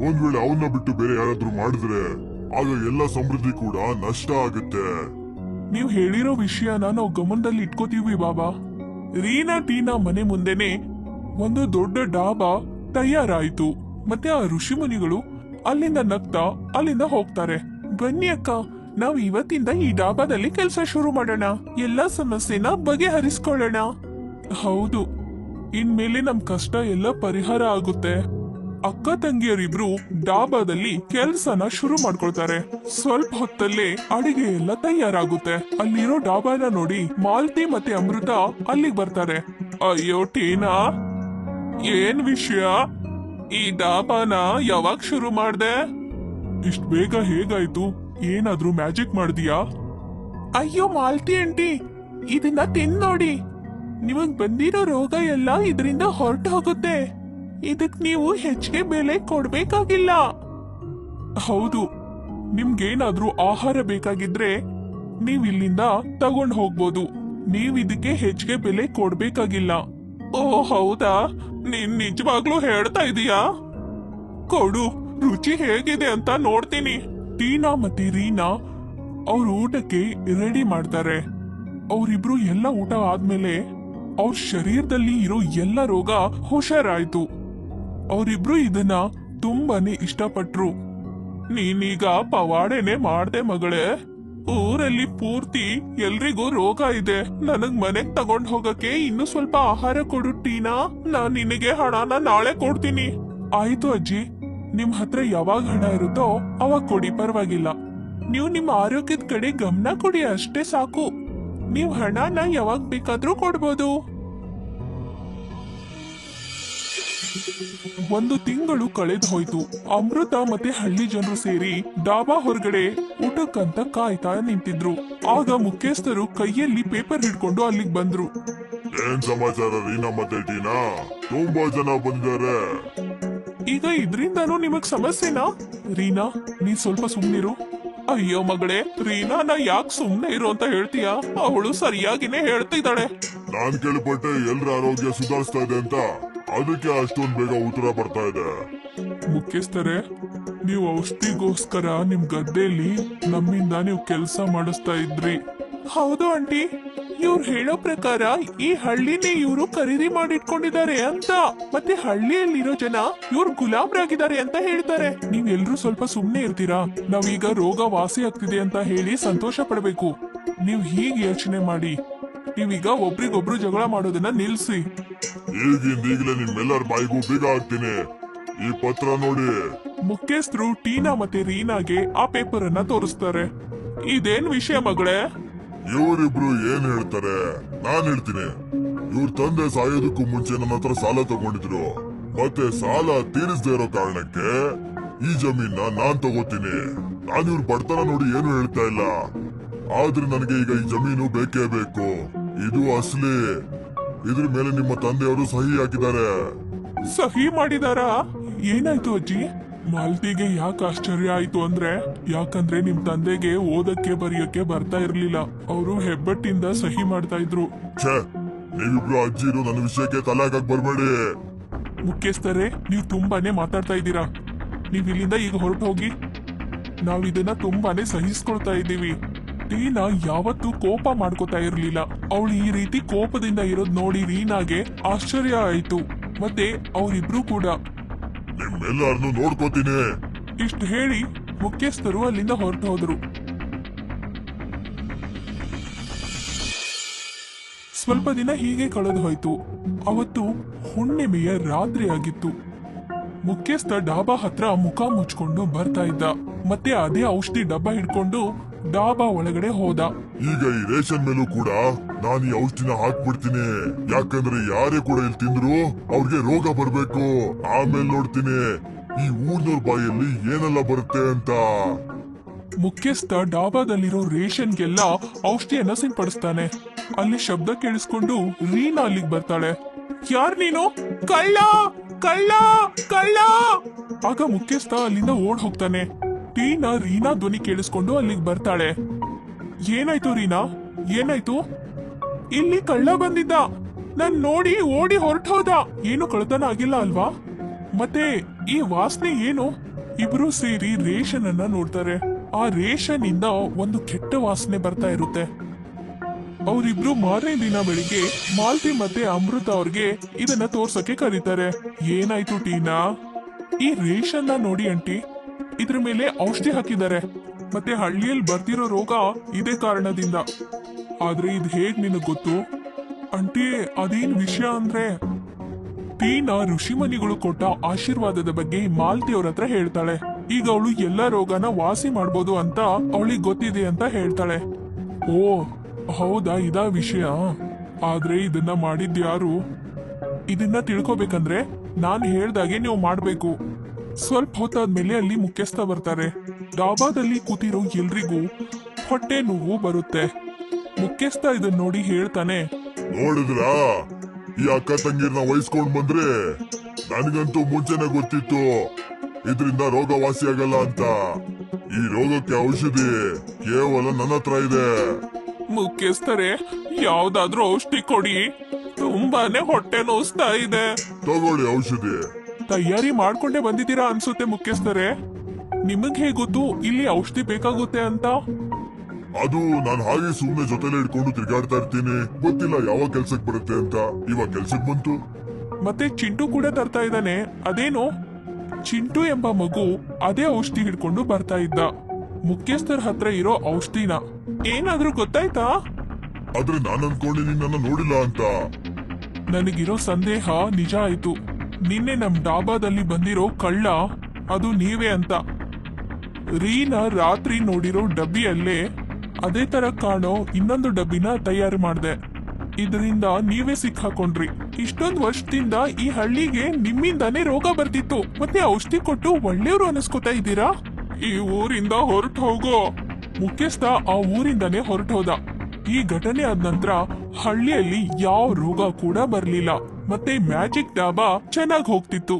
ಒಂದ್ ವೇಳೆ ಅವನ್ನ ಬಿಟ್ಟು ಬೇರೆ ಯಾರಾದ್ರೂ ಮಾಡಿದ್ರೆ ಆಗ ಎಲ್ಲ ಸಮೃದ್ಧಿ ಕೂಡ ನಷ್ಟ ಆಗುತ್ತೆ. ನೀವು ಹೇಳಿರೋ ವಿಷಯನ ನಾವು ಗಮನದಲ್ಲಿ ಇಟ್ಕೋತೀವಿ ಬಾಬಾ. ರೀನಾ ಟೀನಾ ಮನೆ ಮುಂದೆನೆ ಒಂದು ದೊಡ್ಡ ಡಾಬಾ ತಯಾರಾಯಿತು. ಮತ್ತೆ ಆ ಋಷಿಮುನಿಗಳು ಅಲ್ಲಿಂದ ನಗ್ತಾ ಅಲ್ಲಿಂದ ಹೋಗ್ತಾರೆ. ಬನ್ನಿ ಅಕ್ಕ. ನಾವು ಇವತ್ತಿಂದ ಈ ಡಾಬಾದಲ್ಲಿ ಕೆಲಸ ಶುರು ಮಾಡೋಣ. ಎಲ್ಲಾ ಸಮಸ್ಯೆನ ಬಗೆಹರಿಸ್ಕೊಳ್ಳೋಣ. ಹೌದು. ಇನ್ಮೇಲೆ ನಮ್ ಕಷ್ಟ ಎಲ್ಲ ಪರಿಹಾರ ಆಗುತ್ತೆ. ಅಕ್ಕ ತಂಗಿಯರಿಬ್ರು ಡಾಬಾದಲ್ಲಿ ಕೆಲ್ಸನ ಶುರು ಮಾಡ್ಕೊಳ್ತಾರೆ. ಸ್ವಲ್ಪ ಹೊತ್ತಲ್ಲೇ ಅಡಿಗೆ ಎಲ್ಲ ತಯಾರಾಗುತ್ತೆ. ಅಲ್ಲಿರೋ ಡಾಬಾನ ನೋಡಿ ಮಾಲ್ತಿ ಮತ್ತೆ ಅಮೃತ ಅಲ್ಲಿಗೆ ಬರ್ತಾರೆ. ಅಯ್ಯೋ, ಟೀನಾ. ಏನ್ ವಿಷಯ? ಈ ಡಾಬಾನ ಯಾವಾಗ ಶುರು ಮಾಡ್ದೆ? ಇಷ್ಟ್ ಬೇಗ ಹೇಗಾಯ್ತು? ಏನಾದ್ರೂ ಮ್ಯಾಜಿಕ್ ಮಾಡಿದ್ಯಾ ಅಯ್ಯೋ, ಮಾಲ್ತಿ ಆಂಟಿ, ಇದನ್ನ ತಿನ್ ನೋಡಿ. ನಿಮಗ್ ಬಂದಿರೋ ರೋಗ ಎಲ್ಲ ಇದರಿಂದ ಹೊರಟು ಹೋಗುತ್ತೆ ಇದಕ್ ನೀವು ಹೆಚ್ಚಿಗೆ ಬೆಲೆ ಕೊಡ್ಬೇಕಾಗಿಲ್ಲ. ಹೌದು, ನಿಮ್ಗೇನಾದ್ರೂ ಆಹಾರ ಬೇಕಾಗಿದ್ರೆ ನೀವ್ ಇಲ್ಲಿಂದ ತಗೊಂಡ್ ಹೋಗ್ಬೋದು. ನೀವ್ ಇದಕ್ಕೆ ಹೆಚ್ಚಿಗೆ ಬೆಲೆ ಕೊಡ್ಬೇಕಾಗಿಲ್ಲ. ಓ, ಹೌದಾ? ನೀನ್ ನಿಜವಾಗ್ಲೂ ಹೇಳ್ತಾ ಇದೀಯಾ? ಕೊಡು, ರುಚಿ ಹೇಗಿದೆ ಅಂತ ನೋಡ್ತೀನಿ. ಟೀನಾ ಮತ್ತೆ ರೀನಾ ಅವ್ರ ಊಟಕ್ಕೆ ರೆಡಿ ಮಾಡ್ತಾರೆ. ಅವರಿಬ್ರು ಎಲ್ಲ ಊಟ ಆದ್ಮೇಲೆ ಅವ್ರ ಶರೀರದಲ್ಲಿ ಇರೋ ಎಲ್ಲ ರೋಗ ಹುಷಾರಾಯ್ತು. ಅವರಿಬ್ರು ಇದನ್ನ ತುಂಬಾನೇ ಇಷ್ಟಪಟ್ರು. ನೀನೀಗ ಪವಾಡೆನೆ ಮಾಡ್ದೆ ಮಗಳೇ. ಊರಲ್ಲಿ ಪೂರ್ತಿ ಎಲ್ರಿಗೂ ರೋಗ ಇದೆ. ನನಗ್ ಮನೆಗ್ ತಗೊಂಡ್ ಹೋಗಕ್ಕೆ ಇನ್ನು ಸ್ವಲ್ಪ ಆಹಾರ ಕೊಡು ಟೀನಾ. ನಾನ್ ನಿನಗೆ ಹಣನ ನಾಳೆ ಕೊಡ್ತೀನಿ. ಆಯ್ತು ಅಜ್ಜಿ. ನಿಮ್ ಹತ್ರ ಯಾವಾಗ ಹಣ ಇರುತ್ತೋ ಅವಾಗ ಕೊಡಿ, ಪರವಾಗಿಲ್ಲ. ನೀವು ನಿಮ್ಮ ಆರೋಗ್ಯದ ಕಡೆ ಗಮನ ಕೊಡಿ ಅಷ್ಟೇ ಸಾಕು. ನೀವು ಹಣನ ಯಾವಾಗ ಬೇಕಾದ್ರೂ ಕೊಡ್ಬೋದು. ಒಂದು ತಿಂಗಳು ಕಳೆದು ಹೋಯ್ತು. ಅಮೃತ ಮತ್ತೆ ಹಳ್ಳಿ ಜನರು ಸೇರಿ ಡಾಬಾ ಹೊರಗಡೆ ಊಟಕ್ಕಂತ ಕಾಯ್ತಾ ನಿಂತಿದ್ರು. ಆಗ ಮುಖ್ಯಸ್ಥರು ಕೈಯಲ್ಲಿ ಪೇಪರ್ ಹಿಡ್ಕೊಂಡು ಅಲ್ಲಿಗೆ ಬಂದ್ರು. ಏನ್ ಸಮಾಚಾರ ರೀ ನಮ್ಮ ತುಂಬಾ ಜನ ಬಂದಿದ್ದಾರೆ. ಈಗ ಇದ್ರಿಂದಾನು ನಿಮಗ್ ಸಮಸ್ಯೆನಾ? ರೀನಾ ನೀ ಸ್ವಲ್ಪ ಸುಮ್ನಿರು. ಅಯ್ಯೋ ಮಗಳೇ ನಾ ಯಾಕೆ ಸುಮ್ನೆ ಇರು ಅಂತ ಹೇಳ್ತೀಯಾ? ಅವಳು ಸರಿಯಾಗಿನೇ ಹೇಳ್ತಿದ್ದಾಳೆ. ನಾನ್ ಕೇಳ್ಪಟ್ಟೆ ಎಲ್ರ ಆರೋಗ್ಯ ಸುಧಾರಿಸ್ತಾ ಇದೆ ಅಂತ. ಅದಕ್ಕೆ ಅಷ್ಟೊಂದ್ ಬೇಗ ಉತ್ತರ ಬರ್ತಾ ಇದೆ. ಮುಖ್ಯಸ್ಥರೆ ನೀವು ಔಷಧಿಗೋಸ್ಕರ ನಿಮ್ ಗದ್ದೆಯಲ್ಲಿ ನಮ್ಮಿಂದ ನೀವು ಕೆಲಸ ಮಾಡಿಸ್ತಾ ಇದ್ರಿ. ಹೌದು ಆಂಟಿ. ಇವ್ರು ಹೇಳೋ ಪ್ರಕಾರ ಈ ಹಳ್ಳಿನೇ ಇವರು ಖರೀದಿ ಮಾಡಿಟ್ಕೊಂಡಿದ್ದಾರೆ ಅಂತ. ಮತ್ತೆ ಹಳ್ಳಿಯಲ್ಲಿರೋ ಜನ ಇವ್ರು ಗುಲಾಬ್ರಾಗಿದ್ದಾರೆ ಅಂತ ಹೇಳ್ತಾರೆ. ನೀವೆಲ್ರೂ ಸ್ವಲ್ಪ ಸುಮ್ನೆ ಇರ್ತೀರಾ? ನಾವೀಗ ರೋಗ ವಾಸಿ ಆಗ್ತಿದೆ ಅಂತ ಹೇಳಿ ಸಂತೋಷ ಪಡ್ಬೇಕು. ನೀವ್ ಹೀಗೆ ಯೋಚನೆ ಮಾಡಿ. ನೀವೀಗ ಒಬ್ರಿಗೊಬ್ರು ಜಗಳ ಮಾಡೋದನ್ನ ನಿಲ್ಸಿ. ನಿಮ್ಮೆಲ್ಲರ ಬಾಯಿಗೂ ಬೀಗ ಈ ಪತ್ರ ನೋಡಿ. ಮುಖ್ಯಸ್ಥರು ಟೀನಾ ಮತ್ತೆ ರೀನಾಗೆ ಆ ಪೇಪರ್ ಅನ್ನ ತೋರಿಸ್ತಾರೆ. ಇದೇನ್ ವಿಷಯ ಮಗಳೇ? ಇವರಿಬ್ರು ಏನ್ ಹೇಳ್ತಾರೆ? ನಾನ್ ಹೇಳ್ತೀನಿ. ಇವ್ರ ತಂದೆ ಸಾಯೋದಕ್ಕೂ ಮುಂಚೆ ನನ್ನ ಹತ್ರ ಸಾಲ ತಗೊಂಡಿದ್ರು. ಮತ್ತೆ ಸಾಲ ತೀರಿಸದೇ ಇರೋ ಕಾರಣಕ್ಕೆ ಈ ಜಮೀನ ನಾನ್ ತಗೋತೀನಿ. ನಾನು ಇವ್ರ ಬಡತನ ನೋಡಿ ಏನು ಹೇಳ್ತಾ ಇಲ್ಲ. ಆದ್ರೆ ನನಗೆ ಈಗ ಈ ಜಮೀನು ಬೇಕೇ ಬೇಕು. ಇದು ಅಸಲಿ. ಇದ್ರ ಮೇಲೆ ನಿಮ್ಮ ತಂದೆಯವರು ಸಹಿ ಹಾಕಿದ್ದಾರೆ. ಸಹಿ ಮಾಡಿದಾರಾ? ಏನಾಯ್ತು ಅಜ್ಜಿ? ಮಾಲ್ತಿಗೆ ಯಾಕೆ ಆಶ್ಚರ್ಯ ಆಯ್ತು ಅಂದ್ರೆ ಯಾಕಂದ್ರೆ ನಿಮ್ ತಂದೆಗೆ ಓದಕ್ಕೆ ಬರೆಯಕ್ಕೆ ಬರ್ತಾ ಇರ್ಲಿಲ್ಲ. ಅವರು ಹೆಬ್ಬಟ್ಟಿಂದ ಸಹಿ ಮಾಡ್ತಾ ಇದ್ರು. ಛೇ ನೀವಿಬ್ರು ಅಜ್ಜಿರು ನನ್ನ ವಿಷಯಕ್ಕೆ ತಲೆ ಹಾಕಕ್ ಬರ್ಬೇಡಿ. ಮುಖ್ಯಸ್ಥರೇ ನೀವು ತುಂಬಾನೇ ಮಾತಾಡ್ತಾ ಇದ್ದೀರಾ. ನೀವ್ ಇಲ್ಲಿಂದ ಈಗ ಹೊರಟು ಹೋಗಿ ನಾವ್ ಇದನ್ನ ತುಂಬಾನೇ ಸಹಿಸ್ಕೊಳ್ತಾ ಇದ್ದೀವಿ. ಟೀನಾ ಯಾವತ್ತೂ ಕೋಪ ಮಾಡ್ಕೋತಾ ಇರ್ಲಿಲ್ಲ. ಅವಳು ಈ ರೀತಿ ಕೋಪದಿಂದ ಇರೋದ್ ನೋಡಿ ರೀನಾಗೆ ಆಶ್ಚರ್ಯ ಆಯ್ತು. ಮತ್ತೆ ಅವರಿಬ್ರು ಕೂಡ. ನಿಮ್ಮೆಲ್ಲರನ್ನು ನೋಡ್ಕೋತೀನಿ. ಇಷ್ಟು ಹೇಳಿ ಮುಖ್ಯಸ್ಥರು ಅಲ್ಲಿಂದ ಹೊರಟು ಹೋದರು. ಸ್ವಲ್ಪ ದಿನ ಹೀಗೆ ಕಳೆದು ಹೋಯ್ತು. ಅವತ್ತು ಹುಣ್ಣಿಮೆಯ ರಾತ್ರಿ ಆಗಿತ್ತು. ಮುಖ್ಯಸ್ಥ ಡಾಬಾ ಹತ್ರ ಮುಖ ಮುಚ್ಕೊಂಡು ಬರ್ತಾ ಇದ್ದ. ಮತ್ತೆ ಅದೇ ಔಷಧಿ ಡಬ್ಬ ಹಿಡ್ಕೊಂಡು ಡಾಬಾ ಒಳಗಡೆ ಹೋದ. ಈಗ ಈ ರೇಷನ್ ಮೇಲೂ ಕೂಡ ನಾನು ಈ ಔಷಧಿನ ಹಾಕ್ಬಿಡ್ತೀನಿ. ಯಾಕಂದ್ರೆ ಯಾರೇ ಕೂಡ ಇಲ್ಲಿ ತಿಂದ್ರು ಅವ್ರಿಗೆ ರೋಗ ಬರ್ಬೇಕು. ಆಮೇಲೆ ನೋಡ್ತೀನಿ ಈ ಊರ್ನವ್ರ ಬಾಯಲ್ಲಿ ಏನೆಲ್ಲ ಬರುತ್ತೆ ಅಂತ. ಮುಖ್ಯಸ್ಥ ಡಾಬಾದಲ್ಲಿರೋ ರೇಷನ್ಗೆಲ್ಲ ಔಷಧಿಯನ್ನ ಸಿಂಪಡಿಸ್ತಾನೆ. ಅಲ್ಲಿ ಶಬ್ದ ಕೇಳಿಸ್ಕೊಂಡು ರೀನಾ ಅಲ್ಲಿಗೆ ಬರ್ತಾಳೆ. ಯಾರ್ ನೀನು? ಕಳ್ಳ! ಕಳ್ಳ! ಕಳ್ಳ! ಆಗ ಮುಖ್ಯಸ್ಥ ಅಲ್ಲಿಂದ ಓಡ್ ಹೋಗ್ತಾನೆ. ಟೀನಾ ರೀನಾ ಧ್ವನಿ ಕೇಳಿಸ್ಕೊಂಡು ಅಲ್ಲಿಗೆ ಬರ್ತಾಳೆ. ಏನಾಯ್ತು ರೀನಾ? ಏನಾಯ್ತು? ಇಲ್ಲಿ ಕಳ್ಳ ಬಂದಿದ್ದ. ನನ್ ನೋಡಿ ಓಡಿ ಹೊರಟೋದ. ಏನು ಕಳ್ತನ ಆಗಿಲ್ಲ ಅಲ್ವಾ? ಮತ್ತೆ ಈ ವಾಸನೆ ಏನು? ಇಬ್ರು ಸೇರಿ ರೇಷನ್ ಅನ್ನ ನೋಡ್ತಾರೆ. ಆ ರೇಷನ್ ಇಂದ ಒಂದು ಕೆಟ್ಟ ವಾಸನೆ ಬರ್ತಾ ಇರುತ್ತೆ. ಅವರಿಬ್ರು ಮಾರನೇ ದಿನ ಬೆಳಿಗ್ಗೆ ಮಾಲ್ತಿ ಮತ್ತೆ ಅಮೃತ ಅವ್ರಿಗೆ ಇದನ್ನ ತೋರ್ಸಕ್ಕೆ ಕರೀತಾರೆ. ಏನಾಯ್ತು ಟೀನಾ? ಈ ರೇಷನ್ ನೋಡಿ ಅಂಟಿ ಇದ್ರ ಮೇಲೆ ಔಷಧಿ ಹಾಕಿದ್ದಾರೆ. ಮತ್ತೆ ಹಳ್ಳಿಯಲ್ಲಿ ಬರ್ತಿರೋ ರೋಗ ಇದೇ ಕಾರಣದಿಂದ. ಆದ್ರೆ ಇದು ಹೇಗ್ ನಿನಗ್ ಗೊತ್ತು? ಅಂಟಿ, ಅದೇನ್ ವಿಷಯ ಅಂದ್ರೆ ಟೀನಾ ಋಷಿಮುನಿಗಳು ಕೊಟ್ಟ ಆಶೀರ್ವಾದದ ಬಗ್ಗೆ ಮಾಲ್ತಿ ಅವ್ರ ಹತ್ರ ಹೇಳ್ತಾಳೆ. ಈಗ ಅವಳು ಎಲ್ಲ ರೋಗನ ವಾಸಿ ಮಾಡ್ಬೋದು ಅಂತ ಅವಳಿಗೆ ಗೊತ್ತಿದೆ ಅಂತ ಹೇಳ್ತಾಳೆ. ಓ, ಹೌದಾ ಇದಾ ವಿಷಯ? ಆದ್ರೆ ಇದನ್ನ ಮಾಡಿದ್ಯಾರು? ಇದನ್ನ ತಿಳ್ಕೊಬೇಕಂದ್ರೆ ನಾನು ಹೇಳ್ದಾಗೆ ನೀವು ಮಾಡ್ಬೇಕು. ಸ್ವಲ್ಪ ಹೊತ್ತಾದ್ಮೇಲೆ ಅಲ್ಲಿ ಮುಖ್ಯಸ್ಥ ಬರ್ತಾರೆ. ಡಾಬಾದಲ್ಲಿ ಕೂತಿರೋ ಎಲ್ರಿಗೂ ಹೊಟ್ಟೆ ನೋವು ಬರುತ್ತೆ. ಮುಖ್ಯಸ್ಥ ಇದನ್ನ ನೋಡಿ ಹೇಳ್ತಾನೆ ನೋಡಿದ್ರ? ಈ ಅಕ್ಕ ತಂಗಿರ್ನ ವಹಿಸ್ಕೊಂಡ್ ಬಂದ್ರೆ ನನಗಂತೂ ಮುಂಚೆನೆ ಗೊತ್ತಿತ್ತು. ಇದರಿಂದ ರೋಗ ಆಗಲ್ಲ ಅಂತ. ಈ ರೋಗಕ್ಕೆ ಔಷಧಿ ಕೇವಲ ನನ್ನ ಹತ್ರ ಇದೆ. ಮುಖ್ಯಸ್ಥರೆ ಯಾವ್ದಾದ್ರೂ ಔಷಧಿ ಕೊಡಿ. ತುಂಬಾನೇ ಹೊಟ್ಟೆ ನೋಸ್ತಾ ಇದೆ. ತಗೊಳ್ಳಿ ಔಷಧಿ. ತಯಾರಿ ಮಾಡ್ಕೊಂಡೇ ಬಂದಿದ್ದೀರಾ ಅನ್ಸುತ್ತೆ ಮುಖ್ಯಸ್ಥರೇ? ನಿಮಗ್ ಹೇಗ್ ಗೊತ್ತು? ಇಲ್ಲಿ ಔಷಧಿ ಬೇಕಾಗುತ್ತೆ ಅಂತ? ಅದು ನಾನು ಹಾಗೆ ಸುಮ್ಮನೆ ಜೊತೆಲೆ ಇಟ್ಕೊಂಡು ತಿರ್ಗಾಡ್ತಾ ಇರ್ತೀನಿ. ಗೊತ್ತಿಲ್ಲ ಯಾವ ಕೆಲ್ಸಕ್ ಬರುತ್ತೆ ಅಂತ. ಇವಾಗ ಕೆಲ್ಸಕ್ ಬಂತು. ಮತ್ತೆ ಚಿಂಟು ಕೂಡ ತರ್ತಾ ಇದ್ದಾನೆ. ಅದೇನು? ಚಿಂಟು ಎಂಬ ಮಗು ಅದೇ ಔಷಧಿ ಹಿಡ್ಕೊಂಡು ಬರ್ತಾ ಇದ್ದ. ಮುಖ್ಯಸ್ಥರ ಹತ್ರ ಇರೋ ಔಷಧಿನ. ಏನಾದ್ರೂ ಗೊತ್ತಾಯ್ತಾ? ಆದ್ರೆ ನಾನು ಅನ್ಕೊಂಡೆ ನನ್ನ ನೋಡಿಲ್ಲ ಅಂತ. ನನಗಿರೋ ಸಂದೇಹ ನಿಜ ಆಯ್ತು. ನಿನ್ನೆ ನಮ್ ಡಾಬಾದಲ್ಲಿ ಬಂದಿರೋ ಕಳ್ಳ, ಅದು ನೀವೇ ಅಂತ. ರೀನಾ ರಾತ್ರಿ ನೋಡಿರೋ ಡಬ್ಬಿಯಲ್ಲೇ ಅದೇ ತರ ಕಾಣೋ ಇನ್ನೊಂದು ಡಬ್ಬಿನ ತಯಾರು ಮಾಡಿದೆ. ಇದರಿಂದ ನೀವೇ ಸಿಕ್ಕಾಕೊಂಡ್ರಿ. ಇಷ್ಟೊಂದು ವರ್ಷದಿಂದ ಈ ಹಳ್ಳಿಗೆ ನಿಮ್ಮಿಂದಾನೇ ರೋಗ ಬರ್ತಿತ್ತು. ಮತ್ತೆ ಔಷಧಿ ಕೊಟ್ಟು ಒಳ್ಳೆಯವರು ಅನಿಸ್ಕೊತಾ ಇದ್ದೀರಾ? ಈ ಊರಿಂದ ಹೊರಟು ಹೋಗೋ. ಮುಖ್ಯಸ್ಥ ಆ ಊರಿಂದಾನೇ ಹೊರಟು ಹೋದ. ಈ ಘಟನೆ ಆದ ನಂತರ ಹಳ್ಳಿಯಲ್ಲಿ ಯಾವ ರೋಗ ಕೂಡ ಬರ್ಲಿಲ್ಲ. ಮತ್ತೆ ಮ್ಯಾಜಿಕ್ ಡಾಬಾ ಚೆನ್ನಾಗಿ ಹೋಗ್ತಿತ್ತು.